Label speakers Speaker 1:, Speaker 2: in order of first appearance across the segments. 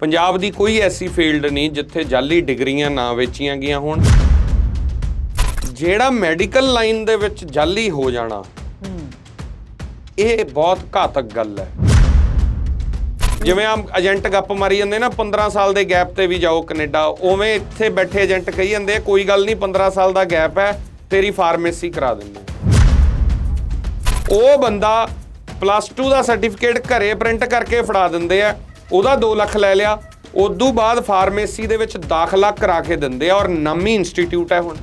Speaker 1: ਪੰਜਾਬ ਦੀ ਕੋਈ ਐਸੀ ਫੀਲਡ ਨਹੀਂ ਜਿੱਥੇ ਜਾਲੀ ਡਿਗਰੀਆਂ ਨਾ ਵੇਚੀਆਂ ਗਈਆਂ ਹੋਣ। ਜਿਹੜਾ ਮੈਡੀਕਲ ਲਾਈਨ ਦੇ ਵਿੱਚ ਜਾਲੀ ਹੋ ਜਾਣਾ, ਇਹ ਬਹੁਤ ਘਾਤਕ ਗੱਲ ਹੈ। ਜਿਵੇਂ ਆਮ ਏਜੰਟ ਗੱਪ ਮਾਰੀ ਜਾਂਦੇ ਨਾ 15 ਸਾਲ ਦੇ ਗੈਪ ਤੇ ਵੀ ਜਾਓ ਕੈਨੇਡਾ, ਉਵੇਂ ਇੱਥੇ ਬੈਠੇ ਏਜੰਟ ਕਹੀ ਜਾਂਦੇ ਕੋਈ ਗੱਲ ਨਹੀਂ 15 ਸਾਲ ਦਾ ਗੈਪ ਹੈ, ਤੇਰੀ ਫਾਰਮੇਸੀ ਕਰਾ ਦਿੰਦੇ ਉਹ ਬੰਦਾ ਪਲੱਸ 2 ਦਾ ਸਰਟੀਫਿਕੇਟ ਘਰੇ ਪ੍ਰਿੰਟ ਕਰਕੇ ਫੜਾ ਦਿੰਦੇ ਆ ਉਹਦਾ 2 ਲੱਖ ਲੈ ਲਿਆ। ਉਦੋਂ ਬਾਅਦ ਫਾਰਮੇਸੀ ਦੇ ਵਿੱਚ ਦਾਖਲਾ ਕਰਾ ਕੇ ਦਿੰਦੇ ਆ ਔਰ ਨਾਮੀ ਇੰਸਟੀਚਿਊਟ ਹੈ ਹੁਣ।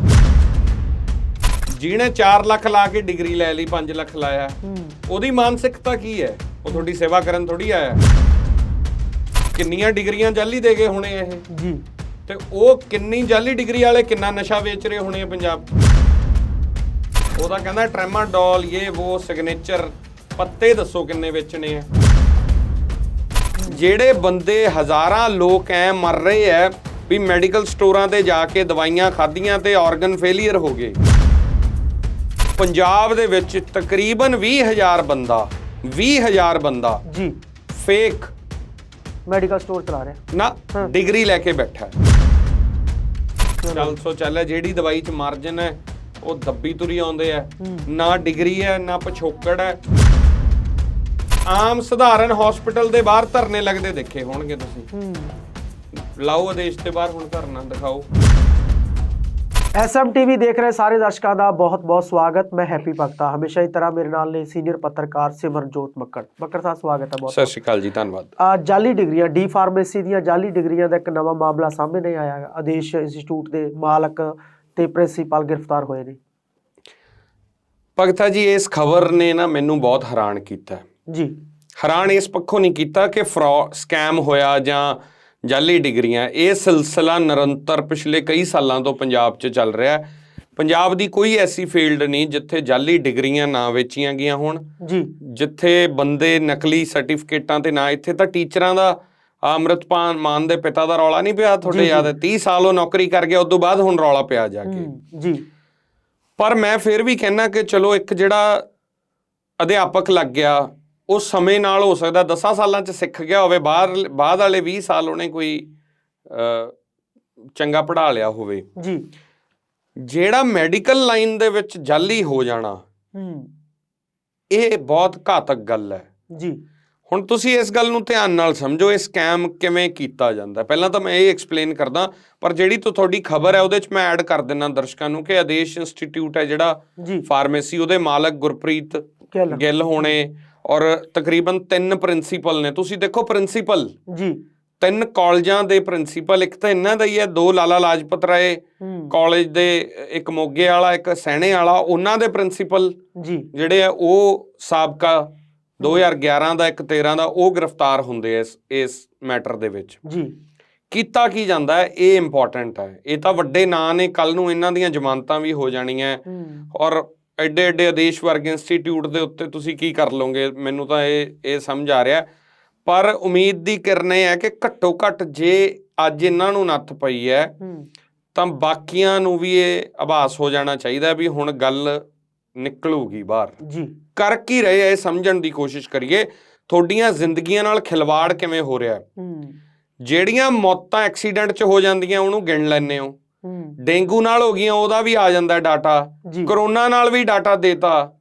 Speaker 1: ਜਿਹਨੇ 4 ਲੱਖ ਲਾ ਕੇ ਡਿਗਰੀ ਲੈ ਲਈ 5 ਲੱਖ ਲਾਇਆ। ਉਹਦੀ ਮਾਨਸਿਕਤਾ ਕੀ ਹੈ? ਉਹ ਤੁਹਾਡੀ ਸੇਵਾ ਕਰਨ ਥੋੜੀ ਆਇਆ ਕਿੰਨੀਆਂ ਡਿਗਰੀਆਂ ਜਾਲੀ ਦੇ ਗਏ ਹੋਣੇ ਇਹ?
Speaker 2: ਜੀ।
Speaker 1: ਤੇ ਉਹ ਕਿੰਨੀ ਜਾਲੀ ਡਿਗਰੀ ਵਾਲੇ ਕਿੰਨਾ ਨਸ਼ਾ ਵੇਚ ਰਹੇ ਹੋਣੇ ਪੰਜਾਬ? ਉਹਦਾ ਕਹਿੰਦਾ ਟ੍ਰੈਮਾਡੋਲ ਇਹ ਉਹ ਸਿਗਨੇਚਰ ਪੱਤੇ ਦੱਸੋ ਕਿੰਨੇ ਵੇਚਣੇ ਆ? ਜਿਹੜੇ ਬੰਦੇ ਹਜ਼ਾਰਾਂ ਲੋਕ ਐ ਮਰ ਰਹੇ ਐ ਵੀ ਮੈਡੀਕਲ ਸਟੋਰਾਂ ਤੇ ਜਾ ਕੇ ਦਵਾਈਆਂ ਖਾਧੀਆਂ ਤੇ ਆਰਗਨ ਫੇਲਿਅਰ ਹੋ ਗਏ। ਪੰਜਾਬ ਦੇ ਵਿੱਚ ਤਕਰੀਬਨ 20000 ਬੰਦਾ 20000 ਬੰਦਾ
Speaker 2: ਜੀ।
Speaker 1: ਫੇਕ
Speaker 2: ਮੈਡੀਕਲ ਸਟੋਰ ਚਲਾ ਰਿਹਾ।
Speaker 1: ਨਾ ਡਿਗਰੀ ਲੈ ਕੇ ਬੈਠਾ ਚੱਲ। ਸੋ ਚੱਲ ਜਿਹੜੀ ਦਵਾਈ 'ਚ ਮਾਰਜਨ ਹੈ ਉਹ ਦੱਬੀ ਤੁਰੀ ਆਉਂਦੇ ਆ ਨਾ ਡਿਗਰੀ ਹੈ ਨਾ ਪਛੋਕੜ ਹੈ ਆਮ ਸਧਾਰਨ ਹਸਪੀਟਲ ਦੇ ਬਾਹਰ ਧਰਨੇ ਲੱਗਦੇ ਦੇਖੇ ਹੋਣਗੇ ਤੁਸੀਂ।
Speaker 2: ਹੂੰ।
Speaker 1: ਲਾਓ ਆਦੇਸ਼ ਤੇ ਬਾਹਰ ਹੁਣ ਧਰਨਾ ਦਿਖਾਓ।
Speaker 2: ਐਸਐਮਟੀਵੀ ਦੇਖ ਰਹੇ ਸਾਰੇ ਦਰਸ਼ਕਾਂ ਦਾ ਬਹੁਤ-ਬਹੁਤ ਸਵਾਗਤ। ਮੈਂ ਹੈਪੀ ਭਗਤਾ ਹਮੇਸ਼ਾ ਹੀ ਤਰ੍ਹਾਂ ਮੇਰੇ ਨਾਲ ਨੇ ਸੀਨੀਅਰ ਪੱਤਰਕਾਰ ਸਿਮਰਨਜੋਤ ਮੱਕੜ। ਮੱਕੜ ਸਾਹਿਬ ਸਵਾਗਤ ਹੈ ਬਹੁਤ
Speaker 1: ਸਤਿ ਸ਼੍ਰੀ ਅਕਾਲ ਜੀ ਧੰਨਵਾਦ।
Speaker 2: ਆ ਜਾਲੀ ਡਿਗਰੀਆਂ ਡੀ ਫਾਰਮੇਸੀ ਦੀਆਂ ਜਾਲੀ ਡਿਗਰੀਆਂ ਦਾ ਇੱਕ ਨਵਾਂ ਮਾਮਲਾ ਸਾਹਮਣੇ ਆਇਆ। ਹੈ ਆਦੇਸ਼ ਇੰਸਟੀਚਿਊਟ ਦੇ ਮਾਲਕ ਤੇ ਪ੍ਰਿੰਸੀਪਲ ਗ੍ਰਿਫਤਾਰ ਹੋਏ ਨੇ।
Speaker 1: ਭਗਤਾ ਜੀ ਇਸ ਖਬਰ ਨੇ ਨਾ ਮੈਨੂੰ ਬਹੁਤ ਹੈਰਾਨ ਕੀਤਾ। ਹੈ।
Speaker 2: ਜੀ।
Speaker 1: ਹੈਰਾਨ ਇਸ ਪੱਖੋਂ ਨਹੀਂ ਕੀਤਾ ਕਿ ਫਰਾ ਸਕੈਮ ਹੋਇਆ ਜਾਂ ਜਾਲੀ ਡਿਗਰੀਆਂ। ਇਹ ਸਿਲਸਿਲਾ ਨਿਰੰਤਰ ਪਿਛਲੇ ਕਈ ਸਾਲਾਂ ਤੋਂ ਪੰਜਾਬ 'ਚ ਚੱਲ ਰਿਹਾ ਹੈ। ਪੰਜਾਬ ਦੀ ਕੋਈ ਐਸੀ ਫੀਲਡ ਨਹੀਂ ਜਿੱਥੇ ਜਾਲੀ ਡਿਗਰੀਆਂ ਨਾ ਵੇਚੀਆਂ ਗਈਆਂ ਹੋਣ।
Speaker 2: ਜੀ।
Speaker 1: ਜਿੱਥੇ ਬੰਦੇ ਨਕਲੀ ਸਰਟੀਫਿਕੇਟਾਂ ਤੇ ਨਾ ਇੱਥੇ ਤਾਂ ਟੀਚਰਾਂ ਦਾ ਆਹ ਅੰਮ੍ਰਿਤਪਾਲ ਮਾਨ ਦੇ ਪਿਤਾ ਦਾ ਰੌਲਾ ਨਹੀਂ ਪਿਆ ਤੁਹਾਡੇ ਯਾਦ ਹੈ? 30 ਸਾਲ ਉਹ ਨੌਕਰੀ ਕਰ ਗਿਆ ਉਸ ਤੋਂ ਬਾਅਦ ਹੁਣ ਰੌਲਾ ਪਿਆ ਜਾ ਕੇ।
Speaker 2: ਜੀ।
Speaker 1: ਪਰ ਮੈਂ ਫਿਰ ਵੀ ਕਹਿਣਾ ਕਿ ਚਲੋ ਇੱਕ ਜਿਹੜਾ ਅਧਿਆਪਕ ਲੱਗ ਗਿਆ ਉਹ ਸਮੇਂ ਨਾਲ ਹੋ ਸਕਦਾ 10 ਸਾਲਾਂ ਚ ਸਿੱਖ ਗਿਆ ਹੋਵੇ ਬਾਹਰ ਬਾਅਦ ਵਾਲੇ 20 ਸਾਲ ਉਹਨੇ ਕੋਈ ਚੰਗਾ ਪੜ੍ਹਾ ਲਿਆ ਹੋਵੇ।
Speaker 2: ਜੀ।
Speaker 1: ਜਿਹੜਾ ਮੈਡੀਕਲ ਲਾਈਨ ਦੇ ਵਿੱਚ ਜਾਲੀ ਹੋ ਜਾਣਾ
Speaker 2: ਹੂੰ।
Speaker 1: ਇਹ ਬਹੁਤ ਘਾਤਕ ਗੱਲ ਹੈ।
Speaker 2: ਜੀ।
Speaker 1: ਹੁਣ ਤੁਸੀਂ ਇਸ ਗੱਲ ਨੂੰ ਧਿਆਨ ਨਾਲ ਸਮਝੋ ਇਹ ਸਕੈਮ ਕਿਵੇਂ ਕੀਤਾ ਜਾਂਦਾ। ਪਹਿਲਾਂ ਤਾਂ ਮੈਂ ਇਹ ਐਕਸਪਲੇਨ ਕਰਦਾ ਪਰ ਜਿਹੜੀ ਤੋਂ ਤੁਹਾਡੀ ਖਬਰ ਹੈ ਉਹਦੇ ਚ ਮੈਂ ਐਡ ਕਰ ਦਿੰਨਾ ਦਰਸ਼ਕਾਂ ਨੂੰ ਕਿ ਆਦੇਸ਼ ਇੰਸਟੀਚਿਊਟ ਹੈ ਜਿਹੜਾ ਫਾਰਮੇਸੀ ਉਹਦੇ ਮਾਲਕ ਗੁਰਪ੍ਰੀਤ
Speaker 2: ਗਿੱਲ
Speaker 1: ਹੋਣੇ ਔਰ ਤਕਰੀਬਨ ਤਿੰਨ ਪ੍ਰਿੰਸੀਪਲ ਨੇ। ਤੁਸੀਂ ਦੇਖੋ ਪ੍ਰਿੰਸੀਪਲ।
Speaker 2: ਜੀ।
Speaker 1: ਤਿੰਨ ਕਾਲਜਾਂ ਦੇ ਪ੍ਰਿੰਸੀਪਲ ਇੱਕ ਤਾਂ ਇਹਨਾਂ ਦਾ ਹੀ ਹੈ ਦੋ ਲਾਲਾ ਲਾਜਪਤ ਰਾਏ ਕਾਲਜ ਦੇ ਇੱਕ ਮੋਗੇ ਵਾਲਾ ਇੱਕ ਸੈਣੇ ਵਾਲਾ ਉਹਨਾਂ ਦੇ ਪ੍ਰਿੰਸੀਪਲ
Speaker 2: ਜੀ।
Speaker 1: ਜਿਹੜੇ ਆ ਉਹ ਸਾਬਕਾ 2011 ਦਾ ਇੱਕ 13 ਦਾ ਉਹ ਗ੍ਰਿਫਤਾਰ ਹੁੰਦੇ ਇਸ ਇਸ ਮੈਟਰ ਦੇ ਵਿੱਚ।
Speaker 2: ਜੀ।
Speaker 1: ਕੀਤਾ ਕੀ ਜਾਂਦਾ ਹੈ? ਇਹ ਇੰਪੋਰਟੈਂਟ ਹੈ। ਇਹ ਤਾਂ ਵੱਡੇ ਨਾਂ ਨੇ ਕੱਲ ਨੂੰ ਇਹਨਾਂ ਦੀਆਂ ਜ਼ਮਾਨਤਾਂ ਵੀ ਹੋ ਜਾਣੀਆਂ। ਔਰ ਐਡੇ ਐਡੇ ਆਦੇਸ਼ ਵਰਗੇ ਇੰਸਟੀਚਿਊਟ ਦੇ ਉੱਤੇ ਤੁਸੀਂ ਕੀ ਕਰ ਲਓਗੇ? ਮੈਨੂੰ ਤਾਂ ਇਹ ਇਹ ਸਮਝ ਆ ਰਿਹਾ। ਪਰ ਉਮੀਦ ਦੀ ਕਿਰਨ ਇਹ ਹੈ ਕਿ ਘੱਟੋ ਘੱਟ ਜੇ ਅੱਜ ਇਹਨਾਂ ਨੂੰ ਨੱਥ ਪਈ ਹੈ ਤਾਂ ਬਾਕੀਆਂ ਨੂੰ ਵੀ ਇਹ ਆਭਾਸ ਹੋ ਜਾਣਾ ਚਾਹੀਦਾ ਵੀ ਹੁਣ ਗੱਲ ਨਿਕਲੂਗੀ ਬਾਹਰ।
Speaker 2: ਜੀ।
Speaker 1: ਕਰ ਕੀ ਰਹੇ ਇਹ ਸਮਝਣ ਦੀ ਕੋਸ਼ਿਸ਼ ਕਰੀਏ। ਤੁਹਾਡੀਆਂ ਜ਼ਿੰਦਗੀਆਂ ਨਾਲ ਖਿਲਵਾੜ ਕਿਵੇਂ ਹੋ ਰਿਹਾ? ਹੈ। ਜਿਹੜੀਆਂ ਮੌਤਾਂ ਐਕਸੀਡੈਂਟ 'ਚ ਹੋ ਜਾਂਦੀਆਂ ਉਹਨੂੰ ਗਿਣ ਲੈਂਦੇ ਹੂੰ। ਡੇਂਗੂ ਨਾਲ ਹੋ ਗਈਆਂ ਉਹਦਾ ਵੀ ਆ ਜਾਂਦਾ ਡਾਟਾ। ਕਰੋਨਾ ਨਾਲ ਵੀ ਡਾਟਾ ਦੇਤਾ।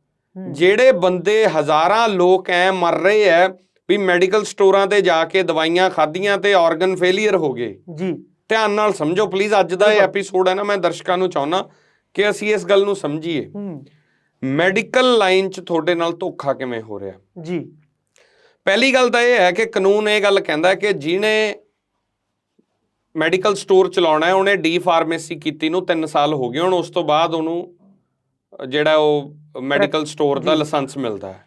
Speaker 1: ਜਿਹੜੇ ਬੰਦੇ ਹਜ਼ਾਰਾਂ ਲੋਕ ਐ ਮਰ ਰਹੇ ਐ ਵੀ ਮੈਡੀਕਲ ਸਟੋਰਾਂ ਤੇ ਜਾ ਕੇ ਦਵਾਈਆਂ ਖਾਧੀਆਂ ਤੇ ਆਰਗਨ ਫੇਲਿਅਰ ਹੋ ਗਏ।
Speaker 2: ਜੀ।
Speaker 1: ਧਿਆਨ ਨਾਲ ਸਮਝੋ ਪਲੀਜ਼ ਅੱਜ ਦਾ ਇਹ। ਐਪੀਸੋਡ ਹੈ ਨਾ ਮੈਂ ਦਰਸ਼ਕਾਂ ਨੂੰ ਚਾਹੁੰਦਾ ਕਿ ਅਸੀਂ ਇਸ ਗੱਲ ਨੂੰ ਸਮਝੀਏ। ਮੈਡੀਕਲ ਲਾਈਨ 'ਚ ਤੁਹਾਡੇ ਨਾਲ ਧੋਖਾ ਕਿਵੇਂ ਹੋ ਰਿਹਾ?
Speaker 2: ਜੀ।
Speaker 1: ਪਹਿਲੀ ਗੱਲ ਤਾਂ ਇਹ ਹੈ ਕਿ ਕਾਨੂੰਨ ਇਹ ਗੱਲ ਕਹਿੰਦਾ ਕਿ ਜਿਹਨੇ ਮੈਡੀਕਲ ਸਟੋਰ ਚਲਾਉਣਾ ਹੈ ਉਹਨੇ ਡੀ ਫਾਰਮੇਸੀ ਕੀਤੀ ਨੂੰ 3 ਸਾਲ ਹੋ ਗਏ ਹੁਣ ਉਸ ਤੋਂ ਬਾਅਦ ਉਹਨੂੰ ਜਿਹੜਾ ਉਹ ਮੈਡੀਕਲ ਸਟੋਰ ਦਾ ਲਾਇਸੈਂਸ ਮਿਲਦਾ ਹੈ।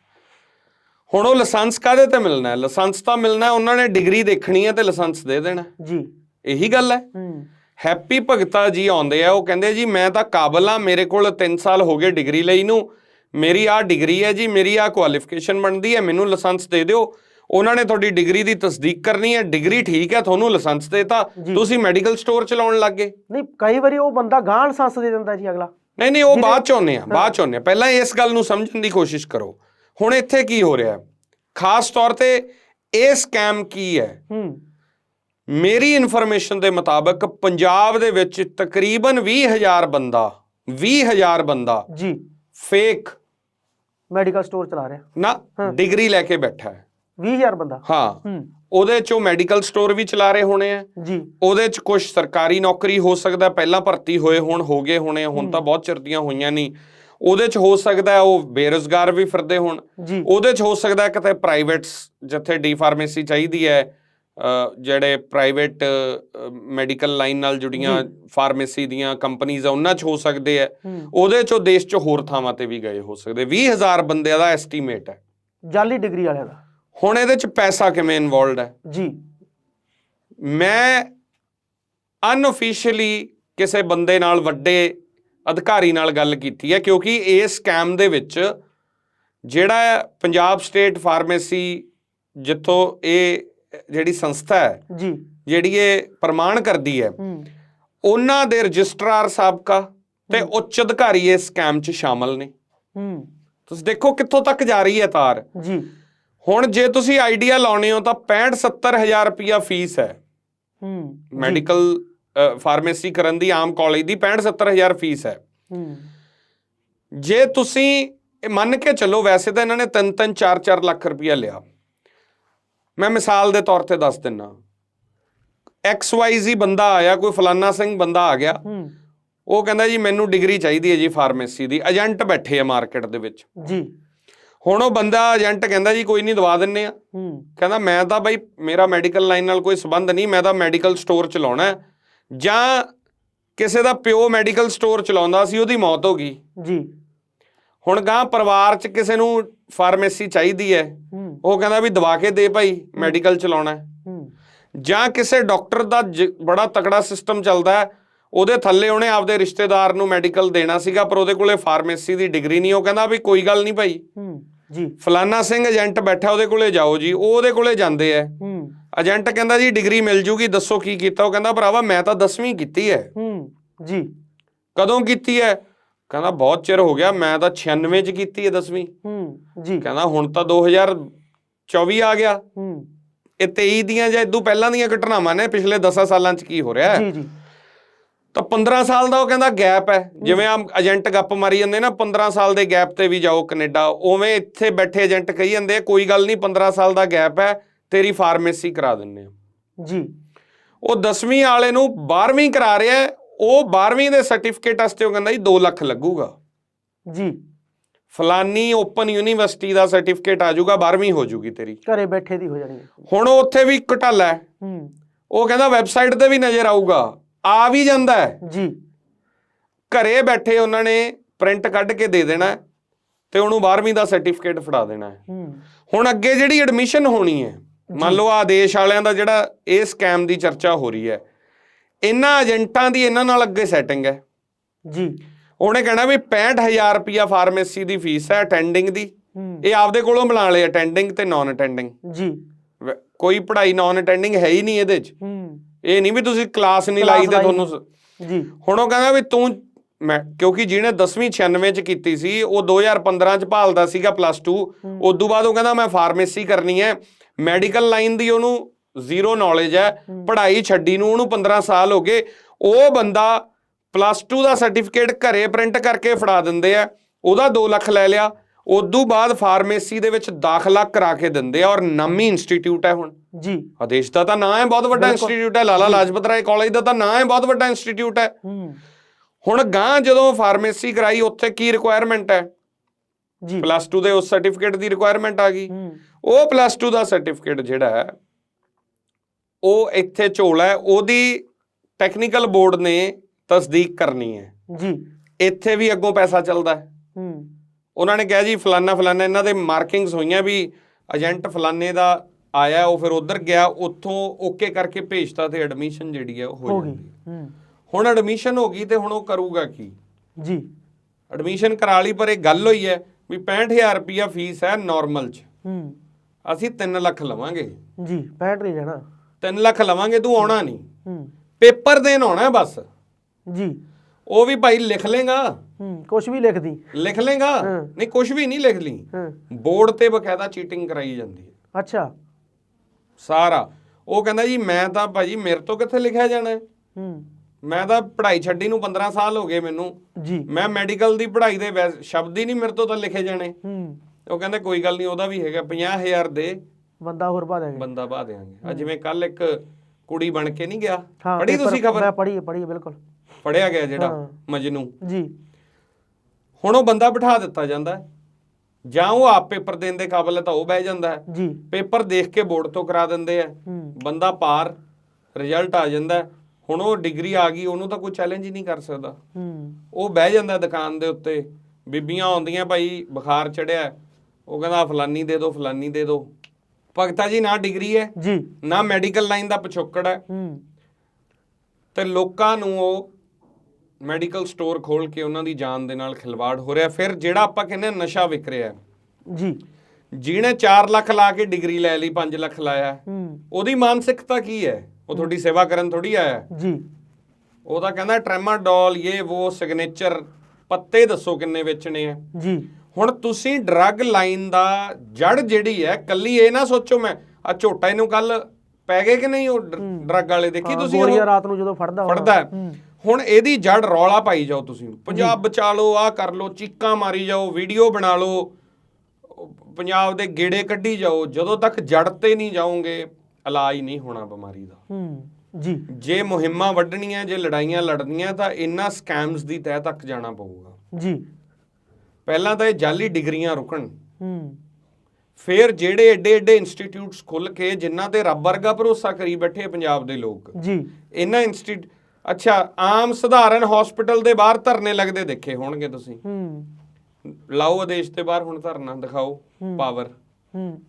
Speaker 1: ਹੁਣ ਉਹ ਲਾਇਸੈਂਸ ਕਾਹਦੇ ਤੇ ਮਿਲਣਾ ਹੈ? ਲਾਇਸੈਂਸ ਤਾਂ ਮਿਲਣਾ ਹੈ ਉਹਨਾਂ ਨੇ ਡਿਗਰੀ ਦੇਖਣੀ ਹੈ ਤੇ ਲਾਇਸੈਂਸ ਦੇ ਦੇਣਾ।
Speaker 2: ਜੀ।
Speaker 1: ਇਹੀ ਗੱਲ ਹੈ।
Speaker 2: ਹੂੰ।
Speaker 1: ਹੈਪੀ ਭਗਤਾ ਜੀ ਆਉਂਦੇ ਆ ਉਹ ਕਹਿੰਦੇ ਜੀ ਮੈਂ ਤਾਂ ਕਾਬਲ ਆ ਮੇਰੇ ਕੋਲ 3 ਸਾਲ ਹੋ ਗਏ ਡਿਗਰੀ ਲਈ ਨੂੰ। ਮੇਰੀ ਆ ਡਿਗਰੀ ਹੈ ਜੀ ਮੇਰੀ ਆ ਕੁਆਲੀਫਿਕੇਸ਼ਨ ਬਣਦੀ ਹੈ ਮੈਨੂੰ ਲਾਇਸੈਂਸ ਦੇ ਦਿਓ। ਉਹਨਾਂ ਨੇ ਤੁਹਾਡੀ ਡਿਗਰੀ ਦੀ ਤਸਦੀਕ ਕਰਨੀ ਹੈ ਡਿਗਰੀ ਠੀਕ ਹੈ ਤੁਹਾਨੂੰ ਲਾਇਸੈਂਸ ਦੇਤਾ। ਤੁਸੀਂ ਮੈਡੀਕਲ ਸਟੋਰ ਚਲਾਉਣ ਲੱਗ ਗਏ।
Speaker 2: ਨਹੀਂ ਕਈ ਵਾਰੀ ਉਹ ਬੰਦਾ ਗਾਂ ਲਾਇਸੈਂਸ ਦੇ ਦਿੰਦਾ ਜੀ ਅਗਲਾ।
Speaker 1: ਨਹੀਂ ਨਹੀਂ ਉਹ ਬਾਅਦ ਚ ਆਉਂਦੇ ਆ ਬਾਅਦ ਚ ਆਉਂਦੇ ਆ। ਪਹਿਲਾਂ ਇਸ ਗੱਲ ਨੂੰ ਸਮਝਣ ਦੀ ਕੋਸ਼ਿਸ਼ ਕਰੋ। ਹੁਣ ਇੱਥੇ ਕੀ ਹੋ ਰਿਹਾ ਹੈ? ਖਾਸ ਤੌਰ ਤੇ ਇਹ ਸਕੈਮ ਕੀ ਹੈ?
Speaker 2: ਹੂੰ।
Speaker 1: ਮੇਰੀ ਇਨਫੋਰਮੇਸ਼ਨ ਦੇ ਮੁਤਾਬਕ ਪੰਜਾਬ ਦੇ ਵਿੱਚ ਤਕਰੀਬਨ 20000 ਬੰਦਾ 20000 ਬੰਦਾ
Speaker 2: ਜੀ।
Speaker 1: ਫੇਕ
Speaker 2: ਮੈਡੀਕਲ ਸਟੋਰ ਚਲਾ ਰਿਹਾ।
Speaker 1: ਨਾ ਡਿਗਰੀ ਲੈ ਕੇ ਬੈਠਾ ਹੈ।
Speaker 2: 20000 ਬੰਦਾ।
Speaker 1: ਹਾਂ। ਉਹਦੇ ਚੋਂ ਮੈਡੀਕਲ ਸਟੋਰ ਵੀ ਚਲਾ ਰਹੇ ਹੋਣੇ ਆ।
Speaker 2: ਜੀ।
Speaker 1: ਉਹਦੇ ਚ ਕੁਝ ਸਰਕਾਰੀ ਨੌਕਰੀ ਹੋ ਸਕਦਾ ਪਹਿਲਾਂ ਭਰਤੀ ਹੋਏ ਹੁਣ ਹੋ ਗਏ ਹੋਣੇ ਹੁਣ ਤਾਂ ਬਹੁਤ ਚਿਰ ਦੀਆਂ ਹੋਈਆਂ ਨਹੀਂ ਉਹਦੇ ਚ ਹੋ ਸਕਦਾ ਉਹ ਬੇਰੁਜ਼ਗਾਰ ਵੀ ਫਿਰਦੇ ਹੋਣ।
Speaker 2: ਜੀ।
Speaker 1: ਉਹਦੇ ਚ ਹੋ ਸਕਦਾ ਕਿਤੇ ਪ੍ਰਾਈਵੇਟਸ ਜਿੱਥੇ ਡੀ ਫਾਰਮੇਸੀ ਚਾਹੀਦੀ ਹੈ ਜਿਹੜੇ ਪ੍ਰਾਈਵੇਟ ਮੈਡੀਕਲ ਲਾਈਨ ਨਾਲ ਜੁੜੀਆਂ ਫਾਰਮੇਸੀ ਦੀਆਂ ਕੰਪਨੀਆਂ ਉਹਨਾਂ ਚ ਹੋ ਸਕਦੇ ਆ ਉਹਦੇ ਚੋਂ ਦੇਸ਼ ਚ ਹੋਰ ਥਾਵਾਂ ਤੇ ਵੀ ਗਏ ਹੋ ਸਕਦੇ। 20000 ਬੰਦਿਆਂ ਦਾ ਐਸਟੀਮੇਟ ਹੈ।
Speaker 2: ਜਾਲੀ ਡਿਗਰੀ ਵਾਲਿਆਂ ਦਾ।
Speaker 1: ਹੁਣ ਇਹਦੇ ਚ ਪੈਸਾ ਕਿਵੇਂ ਇਨਵੋਲਡ ਹੈ?
Speaker 2: ਜੀ।
Speaker 1: ਮੈਂ ਅਨਅਫੀਸ਼ੀਅਲੀ ਕਿਸੇ ਬੰਦੇ ਨਾਲ ਵੱਡੇ ਅਧਿਕਾਰੀ ਨਾਲ ਗੱਲ ਕੀਤੀ ਹੈ ਕਿਉਂਕਿ ਇਸ ਸਕੈਮ ਦੇ ਵਿੱਚ ਜਿਹੜਾ ਪੰਜਾਬ ਸਟੇਟ ਫਾਰਮੇਸੀ ਜਿੱਥੋਂ ਇਹ ਜਿਹੜੀ ਸੰਸਥਾ ਹੈ
Speaker 2: ਜੀ।
Speaker 1: ਜਿਹੜੀ ਇਹ ਪ੍ਰਮਾਣ ਕਰਦੀ ਹੈ
Speaker 2: ਹੂੰ।
Speaker 1: ਉਹਨਾਂ ਦੇ ਰਜਿਸਟਰਾਰ ਸਾਬਕਾ ਤੇ ਉੱਚ ਅਧਿਕਾਰੀ ਇਸ ਸਕੈਮ 'ਚ ਸ਼ਾਮਲ ਨੇ।
Speaker 2: ਹੂੰ।
Speaker 1: ਤੁਸੀਂ ਦੇਖੋ ਕਿੱਥੋਂ ਤੱਕ ਜਾ ਰਹੀ ਹੈ ਤਾਰ।
Speaker 2: ਜੀ।
Speaker 1: ਹੁਣ ਜੇ ਤੁਸੀਂ ਆਈਡੀਆ ਲਾਉਣੇ ਹੋ ਤਾਂ 65 70000 ਰੁਪਿਆ ਫੀਸ ਹੈ।
Speaker 2: ਹੂੰ
Speaker 1: ਮੈਡੀਕਲ ਫਾਰਮੇਸੀ ਕਰਨ ਦੀ ਆਮ ਕਾਲਜ ਦੀ 65 70000 ਫੀਸ ਹੈ।
Speaker 2: ਹੂੰ।
Speaker 1: ਜੇ ਤੁਸੀਂ ਇਹ ਮੰਨ ਕੇ ਚੱਲੋ ਵੈਸੇ ਤਾਂ ਇਹਨਾਂ ਨੇ 3 3 4 4 ਲੱਖ ਰੁਪਇਆ ਲਿਆ। ਮੈਂ ਮਿਸਾਲ ਦੇ ਤੌਰ ਤੇ ਦੱਸ ਦਿੰਨਾ। XYZ ਬੰਦਾ ਆਇਆ ਕੋਈ ਫਲਾਨਾ ਸਿੰਘ ਬੰਦਾ ਆ ਗਿਆ।
Speaker 2: ਹੂੰ।
Speaker 1: ਉਹ ਕਹਿੰਦਾ ਜੀ ਮੈਨੂੰ ਡਿਗਰੀ ਚਾਹੀਦੀ ਹੈ ਜੀ ਫਾਰਮੇਸੀ ਦੀ ਏਜੰਟ ਬੈਠੇ ਆ ਮਾਰਕੀਟ ਦੇ ਵਿੱਚ।
Speaker 2: ਜੀ।
Speaker 1: ਹੁਣ ਉਹ ਬੰਦਾ ਏਜੰਟ ਕਹਿੰਦਾ ਜੀ ਕੋਈ ਨਹੀਂ ਦਵਾ ਦਿੰਨੇ ਆ।
Speaker 2: ਹੂੰ।
Speaker 1: ਕਹਿੰਦਾ ਮੈਂ ਤਾਂ ਬਾਈ ਮੇਰਾ ਮੈਡੀਕਲ ਲਾਈਨ ਨਾਲ ਕੋਈ ਸੰਬੰਧ ਨਹੀਂ ਮੈਂ ਤਾਂ ਮੈਡੀਕਲ ਸਟੋਰ ਚਲਾਉਣਾ। ਜਾਂ ਕਿਸੇ ਦਾ ਪਿਓ ਮੈਡੀਕਲ ਸਟੋਰ ਚਲਾਉਂਦਾ ਸੀ ਉਹਦੀ ਮੌਤ ਹੋ ਗਈ।
Speaker 2: ਜੀ।
Speaker 1: ਹੁਣ ਗਾਂ ਪਰਿਵਾਰ 'ਚ ਕਿਸੇ ਨੂੰ ਫਾਰਮੇਸੀ ਚਾਹੀਦੀ ਹੈ ਉਹ ਕਹਿੰਦਾ ਵੀ ਦਵਾ ਕੇ ਦੇ ਭਾਈ ਮੈਡੀਕਲ ਚਲਾਉਣਾ ਜਾਂ ਕਿਸੇ ਡਾਕਟਰ ਦਾ ਬੜਾ ਤਕੜਾ ਸਿਸਟਮ ਚੱਲਦਾ ਹੈ ਉਹਦੇ ਥੱਲੇ ਉਹਨੇ ਆਪਦੇ ਰਿਸ਼ਤੇਦਾਰ ਨੂੰ ਮੈਡੀਕਲ ਦੇਣਾ ਸੀਗਾ ਪਰ ਉਹਦੇ ਕੋਲੇ ਫਾਰਮੇਸੀ ਦੀ ਡਿਗਰੀ ਨਹੀਂ ਉਹ ਕਹਿੰਦਾ ਵੀ ਕੋਈ ਗੱਲ ਨਹੀਂ ਭਾਈ।
Speaker 2: ਜੀ।
Speaker 1: ਫਲਾਨਾ ਸਿੰਘ ਏਜੰਟ ਬੈਠਾ ਉਹਦੇ ਕੋਲੇ ਜਾਓ ਜੀ ਉਹ ਉਹਦੇ ਕੋਲੇ ਜਾਂਦੇ ਐ।
Speaker 2: ਹੂੰ।
Speaker 1: ਏਜੰਟ ਕਹਿੰਦਾ ਜੀ ਡਿਗਰੀ ਮਿਲ ਜੂਗੀ ਦੱਸੋ ਕੀ ਕੀਤਾ? ਉਹ ਕਹਿੰਦਾ ਭਰਾਵਾ ਮੈਂ ਤਾਂ 10ਵੀਂ ਕੀਤੀ ਹੈ
Speaker 2: ਹੂੰ ਜੀ।
Speaker 1: ਕਦੋਂ ਕੀਤੀ ਹੈ ਕਹਿੰਦਾ ਬਹੁਤ ਚਿਰ ਹੋ ਗਿਆ ਮੈਂ ਤਾਂ 96 ਚ ਕੀਤੀ ਹੈ 10ਵੀਂ
Speaker 2: ਹੂੰ ਜੀ।
Speaker 1: ਕਹਿੰਦਾ ਹੁਣ ਤਾਂ 2024 ਆ ਗਿਆ।
Speaker 2: ਹੂੰ।
Speaker 1: ਇਹ 23 ਦੀਆਂ ਜਾਂ ਇਦੋਂ ਪਹਿਲਾਂ ਦੀਆਂ ਘਟਨਾਵਾਂ ਨੇ ਪਿਛਲੇ 10 ਸਾਲਾਂ ਚ ਕੀ ਹੋ ਰਿਹਾ ਹੈ
Speaker 2: ਜੀ ਜੀ।
Speaker 1: ਤਾਂ 15 ਸਾਲ ਦਾ ਉਹ ਕਹਿੰਦਾ ਗੈਪ ਹੈ। ਜਿਵੇਂ ਆ ਏਜੰਟ ਗੱਪ ਮਾਰੀ ਜਾਂਦੇ ਨਾ 15 ਸਾਲ ਦੇ ਗੈਪ ਤੇ ਵੀ ਜਾਓ ਕੈਨੇਡਾ। ਉਵੇਂ ਇੱਥੇ ਬੈਠੇ ਏਜੰਟ ਕਹੀ ਜਾਂਦੇ ਕੋਈ ਗੱਲ ਨਹੀਂ 15 ਸਾਲ ਦਾ ਗੈਪ ਹੈ ਤੇਰੀ ਫਾਰਮੇਸੀ ਕਰਾ ਦਿੰਨੇ ਆ।
Speaker 2: ਜੀ।
Speaker 1: ਉਹ 10ਵੀਂ ਵਾਲੇ ਨੂੰ 12ਵੀਂ ਕਰਾ ਰਿਹਾ ਉਹ 12ਵੀਂ ਦੇ ਸਰਟੀਫਿਕੇਟ ਵਾਸਤੇ ਉਹ ਕਹਿੰਦਾ ਜੀ 2 ਲੱਖ ਲੱਗੂਗਾ।
Speaker 2: ਜੀ।
Speaker 1: ਫਲਾਨੀ ਓਪਨ ਯੂਨੀਵਰਸਿਟੀ ਦਾ ਸਰਟੀਫਿਕੇਟ ਆ ਜਾਊਗਾ 12ਵੀਂ ਹੋ ਜਾਊਗੀ ਤੇਰੀ।
Speaker 2: ਘਰੇ ਬੈਠੇ ਦੀ ਹੋ ਜਾਣੀ
Speaker 1: ਹੁਣ ਉਹ ਉੱਥੇ ਵੀ ਘਟਾਲਾ ਹੂੰ। ਉਹ ਕਹਿੰਦਾ ਵੈਬਸਾਈਟ ਤੇ ਵੀ ਨਜ਼ਰ ਆਊਗਾ। ਆ ਵੀ ਜਾਂਦਾ ਹੈ।
Speaker 2: ਜੀ।
Speaker 1: ਘਰੇ ਬੈਠੇ ਉਹਨਾਂ ਨੇ ਪ੍ਰਿੰਟ ਕੱਢ ਕੇ ਦੇ ਦੇਣਾ ਤੇ ਉਹਨੂੰ 12ਵੀਂ ਦਾ ਸਰਟੀਫਿਕੇਟ ਫੜਾ ਦੇਣਾ ਹੈ। ਹੁਣ ਅੱਗੇ ਜਿਹੜੀ ਐਡਮਿਸ਼ਨ ਹੋਣੀ ਹੈ ਮੰਨ ਲਓ ਆਦੇਸ਼ ਵਾਲਿਆਂ ਦਾ ਜਿਹੜਾ ਇਹ ਸਕੈਮ ਦੀ ਚਰਚਾ ਹੋ ਰਹੀ ਹੈ ਇਹਨਾਂ ਏਜੰਟਾਂ ਦੀ ਇਹਨਾਂ ਨਾਲ ਅੱਗੇ ਸੈਟਿੰਗ ਹੈ।
Speaker 2: ਜੀ।
Speaker 1: ਉਹਨੇ ਕਹਿਣਾ ਵੀ 65000 ਰੁਪਿਆ ਫਾਰਮੇਸੀ ਦੀ ਫੀਸ ਹੈ ਅਟੈਂਡਿੰਗ ਦੀ। ਇਹ ਆਪਦੇ ਕੋਲੋਂ ਬਣਾ ਲਏ ਅਟੈਂਡਿੰਗ ਤੇ ਨਾਨ ਅਟੈਂਡਿੰਗ
Speaker 2: ਜੀ
Speaker 1: ਕੋਈ ਪੜ੍ਹਾਈ ਨਾਨ ਅਟੈਂਡਿੰਗ ਹੈ ਹੀ ਨਹੀਂ ਇਹਦੇ 'ਚ।
Speaker 2: ਹੂੰ।
Speaker 1: ਇਹ ਨਹੀਂ ਵੀ ਤੁਸੀਂ ਕਲਾਸ ਨਹੀਂ ਲਾਈ ਤੇ ਤੁਹਾਨੂੰ
Speaker 2: ਜੀ।
Speaker 1: ਹੁਣ ਉਹ ਕਹਿੰਦਾ ਵੀ ਤੂੰ ਮੈਂ ਕਿਉਂਕਿ ਜਿਹਨੇ 10ਵੀਂ 96 ਚ ਕੀਤੀ ਸੀ ਉਹ 2015 ਚ ਭਾਲਦਾ ਸੀਗਾ ਪਲੱਸ 2 ਉਦੋਂ ਬਾਅਦ ਉਹ ਕਹਿੰਦਾ ਮੈਂ ਫਾਰਮੇਸੀ ਕਰਨੀ ਹੈ। ਮੈਡੀਕਲ ਲਾਈਨ ਦੀ ਉਹਨੂੰ ਜ਼ੀਰੋ ਨੌਲੇਜ ਹੈ। ਪੜ੍ਹਾਈ ਛੱਡੀ ਨੂੰ ਉਹਨੂੰ 15 ਸਾਲ ਹੋ ਗਏ। ਉਹ ਬੰਦਾ ਪਲੱਸ 2 ਦਾ ਸਰਟੀਫਿਕੇਟ ਘਰੇ ਪ੍ਰਿੰਟ ਕਰਕੇ ਫੜਾ ਦਿੰਦੇ ਆ। ਉਹਦਾ 2 ਲੱਖ ਲੈ ਲਿਆ। ਉਦੋਂ ਬਾਅਦ ਫਾਰਮੇਸੀ ਦੇ ਵਿੱਚ ਦਾਖਲਾ ਕਰਾ ਕੇ ਦਿੰਦੇ ਆ ਔਰ ਨਾਮੀ ਇੰਸਟੀਚਿਊਟ ਹੈ ਹੁਣ।
Speaker 2: ਜੀ।
Speaker 1: ਆਦੇਸ਼ ਦਾ ਤਾਂ ਨਾਂ ਹੈ ਬਹੁਤ ਵੱਡਾ ਇੰਸਟੀਚਿਊਟ ਹੈ ਲਾਲਾ ਲਾਜਪਤ ਰਾਏ ਕਾਲਜ ਦਾ ਤਾਂ ਨਾਂ ਹੈ ਬਹੁਤ ਵੱਡਾ ਇੰਸਟੀਚਿਊਟ ਹੈ। ਹੁਣ ਗਾਂ ਜਦੋਂ ਫਾਰਮੇਸੀ ਕਰਾਈ ਉੱਥੇ ਕੀ ਰਿਕੁਆਇਰਮੈਂਟ ਹੈ?
Speaker 2: ਜੀ।
Speaker 1: ਪਲੱਸ 2 ਦੇ ਉਸ ਸਰਟੀਫਿਕੇਟ ਦੀ ਰਿਕੁਆਇਰਮੈਂਟ ਆ ਗਈ। ਉਹ ਪਲੱਸ 2 ਦਾ ਸਰਟੀਫਿਕੇਟ ਜਿਹੜਾ ਹੈ ਉਹ ਇੱਥੇ ਝੋਲਾ ਹੈ ਉਹਦੀ ਟੈਕਨੀਕਲ ਬੋਰਡ ਨੇ ਤਸਦੀਕ ਕਰਨੀ ਹੈ।
Speaker 2: ਜੀ।
Speaker 1: ਇੱਥੇ ਵੀ ਅੱਗੋਂ ਪੈਸਾ ਚੱਲਦਾ ਹੈ।
Speaker 2: ਹੂੰ।
Speaker 1: ਉਹਨਾਂ ਨੇ ਕਿਹਾ ਜੀ ਫਲਾਨਾ ਫਲਾਨਾ ਇਹਨਾਂ ਦੇ ਮਾਰਕਿੰਗਸ ਹੋਈਆਂ ਵੀ ਏਜੰਟ ਫਲਾਨੇ ਦਾ ਆਇਆ ਉਹ ਫਿਰ ਉਧਰ ਗਿਆ ਉੱਥੋਂ ਓਕੇ ਕਰਕੇ ਭੇਜਤਾ ਤੇ ਐਡਮਿਸ਼ਨ ਜਿਹੜੀ ਹੈ ਉਹ ਹੋ ਜਾਂਦੀ ਹੈ। ਹੁਣ ਐਡਮਿਸ਼ਨ ਹੋ ਗਈ ਤੇ ਹੁਣ ਉਹ ਕਰੂਗਾ ਕੀ?
Speaker 2: ਜੀ।
Speaker 1: ਐਡਮਿਸ਼ਨ ਕਰਾ ਲਈ ਪਰ ਇਹ ਗੱਲ ਹੋਈ ਹੈ ਵੀ 65000 ਰੁਪਿਆ ਫੀਸ ਹੈ ਨਾਰਮਲ ਚ।
Speaker 2: ਹੂੰ।
Speaker 1: ਅਸੀਂ 3 ਲੱਖ ਲਵਾਂਗੇ।
Speaker 2: ਜੀ 65 ਨਹੀਂ ਜਾਣਾ
Speaker 1: 3 ਲੱਖ ਲਵਾਂਗੇ ਤੂੰ ਆਉਣਾ ਨਹੀਂ।
Speaker 2: ਹੂੰ।
Speaker 1: ਪੇਪਰ ਦੇਣ ਆਉਣਾ ਬਸ।
Speaker 2: ਜੀ।
Speaker 1: ਉਹ ਵੀ ਭਾਈ ਲਿਖ ਲੇਗਾ।
Speaker 2: ਹੂੰ ਕੁਝ ਵੀ ਲਿਖਦੀ।
Speaker 1: ਲਿਖ ਲੇਗਾ। ਨਹੀਂ ਕੁਝ ਵੀ ਨਹੀਂ ਲਿਖ ਲਈ ਬੋਰਡ ਤੇ ਬਕਾਇਦਾ ਚੀਟਿੰਗ ਕਰਾਈ ਜਾਂਦੀ ਹੈ।
Speaker 2: ਅੱਛਾ।
Speaker 1: ਸਾਰਾ। ਉਹ ਕਹਿੰਦਾ ਜੀ ਮੈਂ ਤਾਂ ਭਾਜੀ ਮੇਰੇ ਤੋਂ ਕਿੱਥੇ ਲਿਖਿਆ ਜਾਣਾ ਹੈ? ਮੈਂ ਤਾਂ ਪੜ੍ਹਾਈ ਛੱਡੀ ਨੂੰ 15 ਸਾਲ ਹੋ ਗਏ ਮੈਨੂੰ।
Speaker 2: ਜੀ।
Speaker 1: ਮੈਂ ਮੈਡੀਕਲ ਦੀ ਪੜ੍ਹਾਈ ਦੇ ਸ਼ਬਦ ਹੀ ਨਹੀਂ ਮੇਰੇ ਤੋਂ ਤਾਂ ਲਿਖੇ ਜਾਣੇ।
Speaker 2: ਹੂੰ।
Speaker 1: ਉਹ ਕਹਿੰਦੇ ਕੋਈ ਗੱਲ ਨਹੀਂ ਉਹਦਾ ਵੀ ਹੈਗਾ 50000 ਦੇ।
Speaker 2: ਬੰਦਾ ਹੋਰ ਪਾ ਦੇਗੇ।
Speaker 1: ਬੰਦਾ ਬਾ ਦੇਾਂਗੇ ਜਿਵੇਂ ਕੱਲ ਇੱਕ ਕੁੜੀ ਬਣ ਕੇ ਨਹੀਂ ਗਿਆ। ਪੜ੍ਹੀ ਤੁਸੀਂ ਖਬਰ?
Speaker 2: ਮੈਂ ਪੜ੍ਹੀ ਪੜ੍ਹੀ ਬਿਲਕੁਲ।
Speaker 1: ਪੜਿਆ ਗਿਆ ਜਿਹੜਾ
Speaker 2: ਹਾਂ।
Speaker 1: ਮਜਨੂ।
Speaker 2: ਜੀ।
Speaker 1: ਹੁਣ ਉਹ ਬੰਦਾ ਬਿਠਾ ਦਿੱਤਾ ਜਾਂਦਾ ਹੈ। ਜਾਂ ਉਹ ਆਪ ਪੇਪਰ ਦੇਣ ਦੇ ਕਾਬਲ ਹੈ ਤਾਂ ਉਹ ਬਹਿ ਜਾਂਦਾ ਹੈ।
Speaker 2: ਜੀ।
Speaker 1: ਪੇਪਰ ਦੇਖ ਕੇ ਬੋਰਡ ਤੋਂ ਕਰਾ ਦਿੰਦੇ ਆ
Speaker 2: ਹੂੰ।
Speaker 1: ਬੰਦਾ ਪਾਰ ਰਿਜ਼ਲਟ ਆ ਜਾਂਦਾ ਹੈ। ਹੁਣ ਉਹ ਡਿਗਰੀ ਆ ਗਈ ਉਹਨੂੰ ਤਾਂ ਕੋਈ ਚੈਲੰਜ ਹੀ ਨਹੀਂ ਕਰ ਸਕਦਾ।
Speaker 2: ਹੂੰ।
Speaker 1: ਉਹ ਬਹਿ ਜਾਂਦਾ ਦੁਕਾਨ ਦੇ ਉੱਤੇ। ਬੀਬੀਆਂ ਆਉਂਦੀਆਂ ਭਾਈ ਬੁਖਾਰ ਚੜਿਆ ਉਹ ਕਹਿੰਦਾ ਫਲਾਨੀ ਦੇ ਦਿਓ ਫਲਾਨੀ ਦੇ ਦਿਓ ਭਗਤਾ ਜੀ ਨਾ ਡਿਗਰੀ ਹੈ।
Speaker 2: ਜੀ।
Speaker 1: ਨਾ ਮੈਡੀਕਲ ਲਾਈਨ ਦਾ ਪਿਛੋਕੜ ਹੈ।
Speaker 2: ਹੂੰ।
Speaker 1: ਤੇ ਲੋਕਾਂ ਨੂੰ ਉਹ ਮੈਡੀਕਲ ਸਟੋਰ ਖੋਲ ਕੇ ਉਹਨਾਂ ਦੀ ਜਾਨ ਦੇ ਨਾਲ ਖਿਲਵਾੜ ਹੋ ਰਿਹਾ। ਫਿਰ ਜਿਹੜਾ ਆਪਾਂ ਕਹਿੰਦੇ ਨਸ਼ਾ ਵਿਕ ਰਿਹਾ।
Speaker 2: ਜੀ।
Speaker 1: ਜਿਹਨੇ 4 ਲੱਖ ਲਾ ਕੇ ਡਿਗਰੀ ਲੈ ਲਈ 5 ਲੱਖ ਲਾਇਆ। ਉਹਦੀ ਮਾਨਸਿਕਤਾ ਕੀ ਹੈ? ਉਹ ਤੁਹਾਡੀ ਸੇਵਾ ਕਰਨ ਥੋੜੀ ਆਇਆ।
Speaker 2: ਜੀ।
Speaker 1: ਉਹ ਤਾਂ ਕਹਿੰਦਾ ਟ੍ਰੈਮਾਡੋਲ ਇਹ ਉਹ ਸਿਗਨੇਚਰ ਪੱਤੇ ਦੱਸੋ ਕਿੰਨੇ ਵੇਚਣੇ ਆ।
Speaker 2: ਜੀ।
Speaker 1: ਹੁਣ ਤੁਸੀਂ ਡਰੱਗ ਲਾਈਨ ਦਾ ਜੜ ਜਿਹੜੀ ਹੈ ਕੱਲੀ ਇਹ ਨਾ ਸੋਚੋ ਮੈਂ ਆ ਝੋਟਾ ਇਹਨੂੰ ਕੱਲ ਪੈ ਗਏ ਕਿ ਨਹੀਂ ਉਹ ਡਰੱਗ ਵਾਲੇ ਦੇਖੀ ਤੁਸੀਂ ਉਹ
Speaker 2: ਰਾਤ ਨੂੰ ਜਦੋਂ ਫੜਦਾ।
Speaker 1: ਫੜਦਾ ਹੁਣ ਇਹਦੀ ਜੜ ਰੌਲਾ ਪਾਈ ਜਾਓ ਤੁਸੀਂ। ਪੰਜਾਬ ਬਚਾ ਲਓ ਆ ਕਰ ਲਓ ਚੀਕਾਂ ਮਾਰੀ ਜਾਓ ਵੀਡੀਓ ਬਣਾ ਲਓ ਪੰਜਾਬ ਦੇ ਗੇੜੇ ਕੱਢੀ ਜਾਓ। ਜਦੋਂ ਤੱਕ ਜੜ ਤੇ ਨਹੀਂ ਜਾਓਗੇ ਇਲਾਜ ਨਹੀਂ ਹੋਣਾ ਬਿਮਾਰੀ ਦਾ।
Speaker 2: ਹੂੰ ਜੀ।
Speaker 1: ਜੇ ਮੁਹਿੰਮਾਂ ਵੱਢਣੀਆਂ ਜੇ ਲੜਾਈਆਂ ਲੜਨੀਆਂ ਤਾਂ ਇਹਨਾਂ ਸਕੈਮਸ ਦੀ ਤਹਿ ਤੱਕ ਜਾਣਾ ਪਊਗਾ।
Speaker 2: ਜੀ।
Speaker 1: ਪਹਿਲਾਂ ਤਾਂ ਇਹ ਜਾਲੀ ਡਿਗਰੀਆਂ ਰੁਕਣ।
Speaker 2: ਹੂੰ।
Speaker 1: ਫਿਰ ਜਿਹੜੇ ਏਡੇ ਏਡੇ ਇੰਸਟੀਚਿਊਟਸ ਖੁੱਲ ਕੇ ਜਿਨ੍ਹਾਂ ਤੇ ਰੱਬ ਵਰਗਾ ਭਰੋਸਾ ਕਰੀ ਬੈਠੇ ਪੰਜਾਬ ਦੇ ਲੋਕ
Speaker 2: ਜੀ।
Speaker 1: ਇਹਨਾਂ ਇੰਸਟੀਟ ਅੱਛਾ ਆਮ ਸਧਾਰਨ ਹਸਪੀਟਲ ਦੇ ਬਾਹਰ ਧਰਨੇ ਲੱਗਦੇ ਦੇਖੇ ਹੋਣਗੇ ਤੁਸੀਂ।
Speaker 2: ਹੂੰ।
Speaker 1: ਲਾਓ ਆਦੇਸ਼ ਤੇ ਬਾਹਰ ਹੁਣ ਧਰਨਾ ਦਿਖਾਓ ਪਾਵਰ
Speaker 2: ਹੂੰ।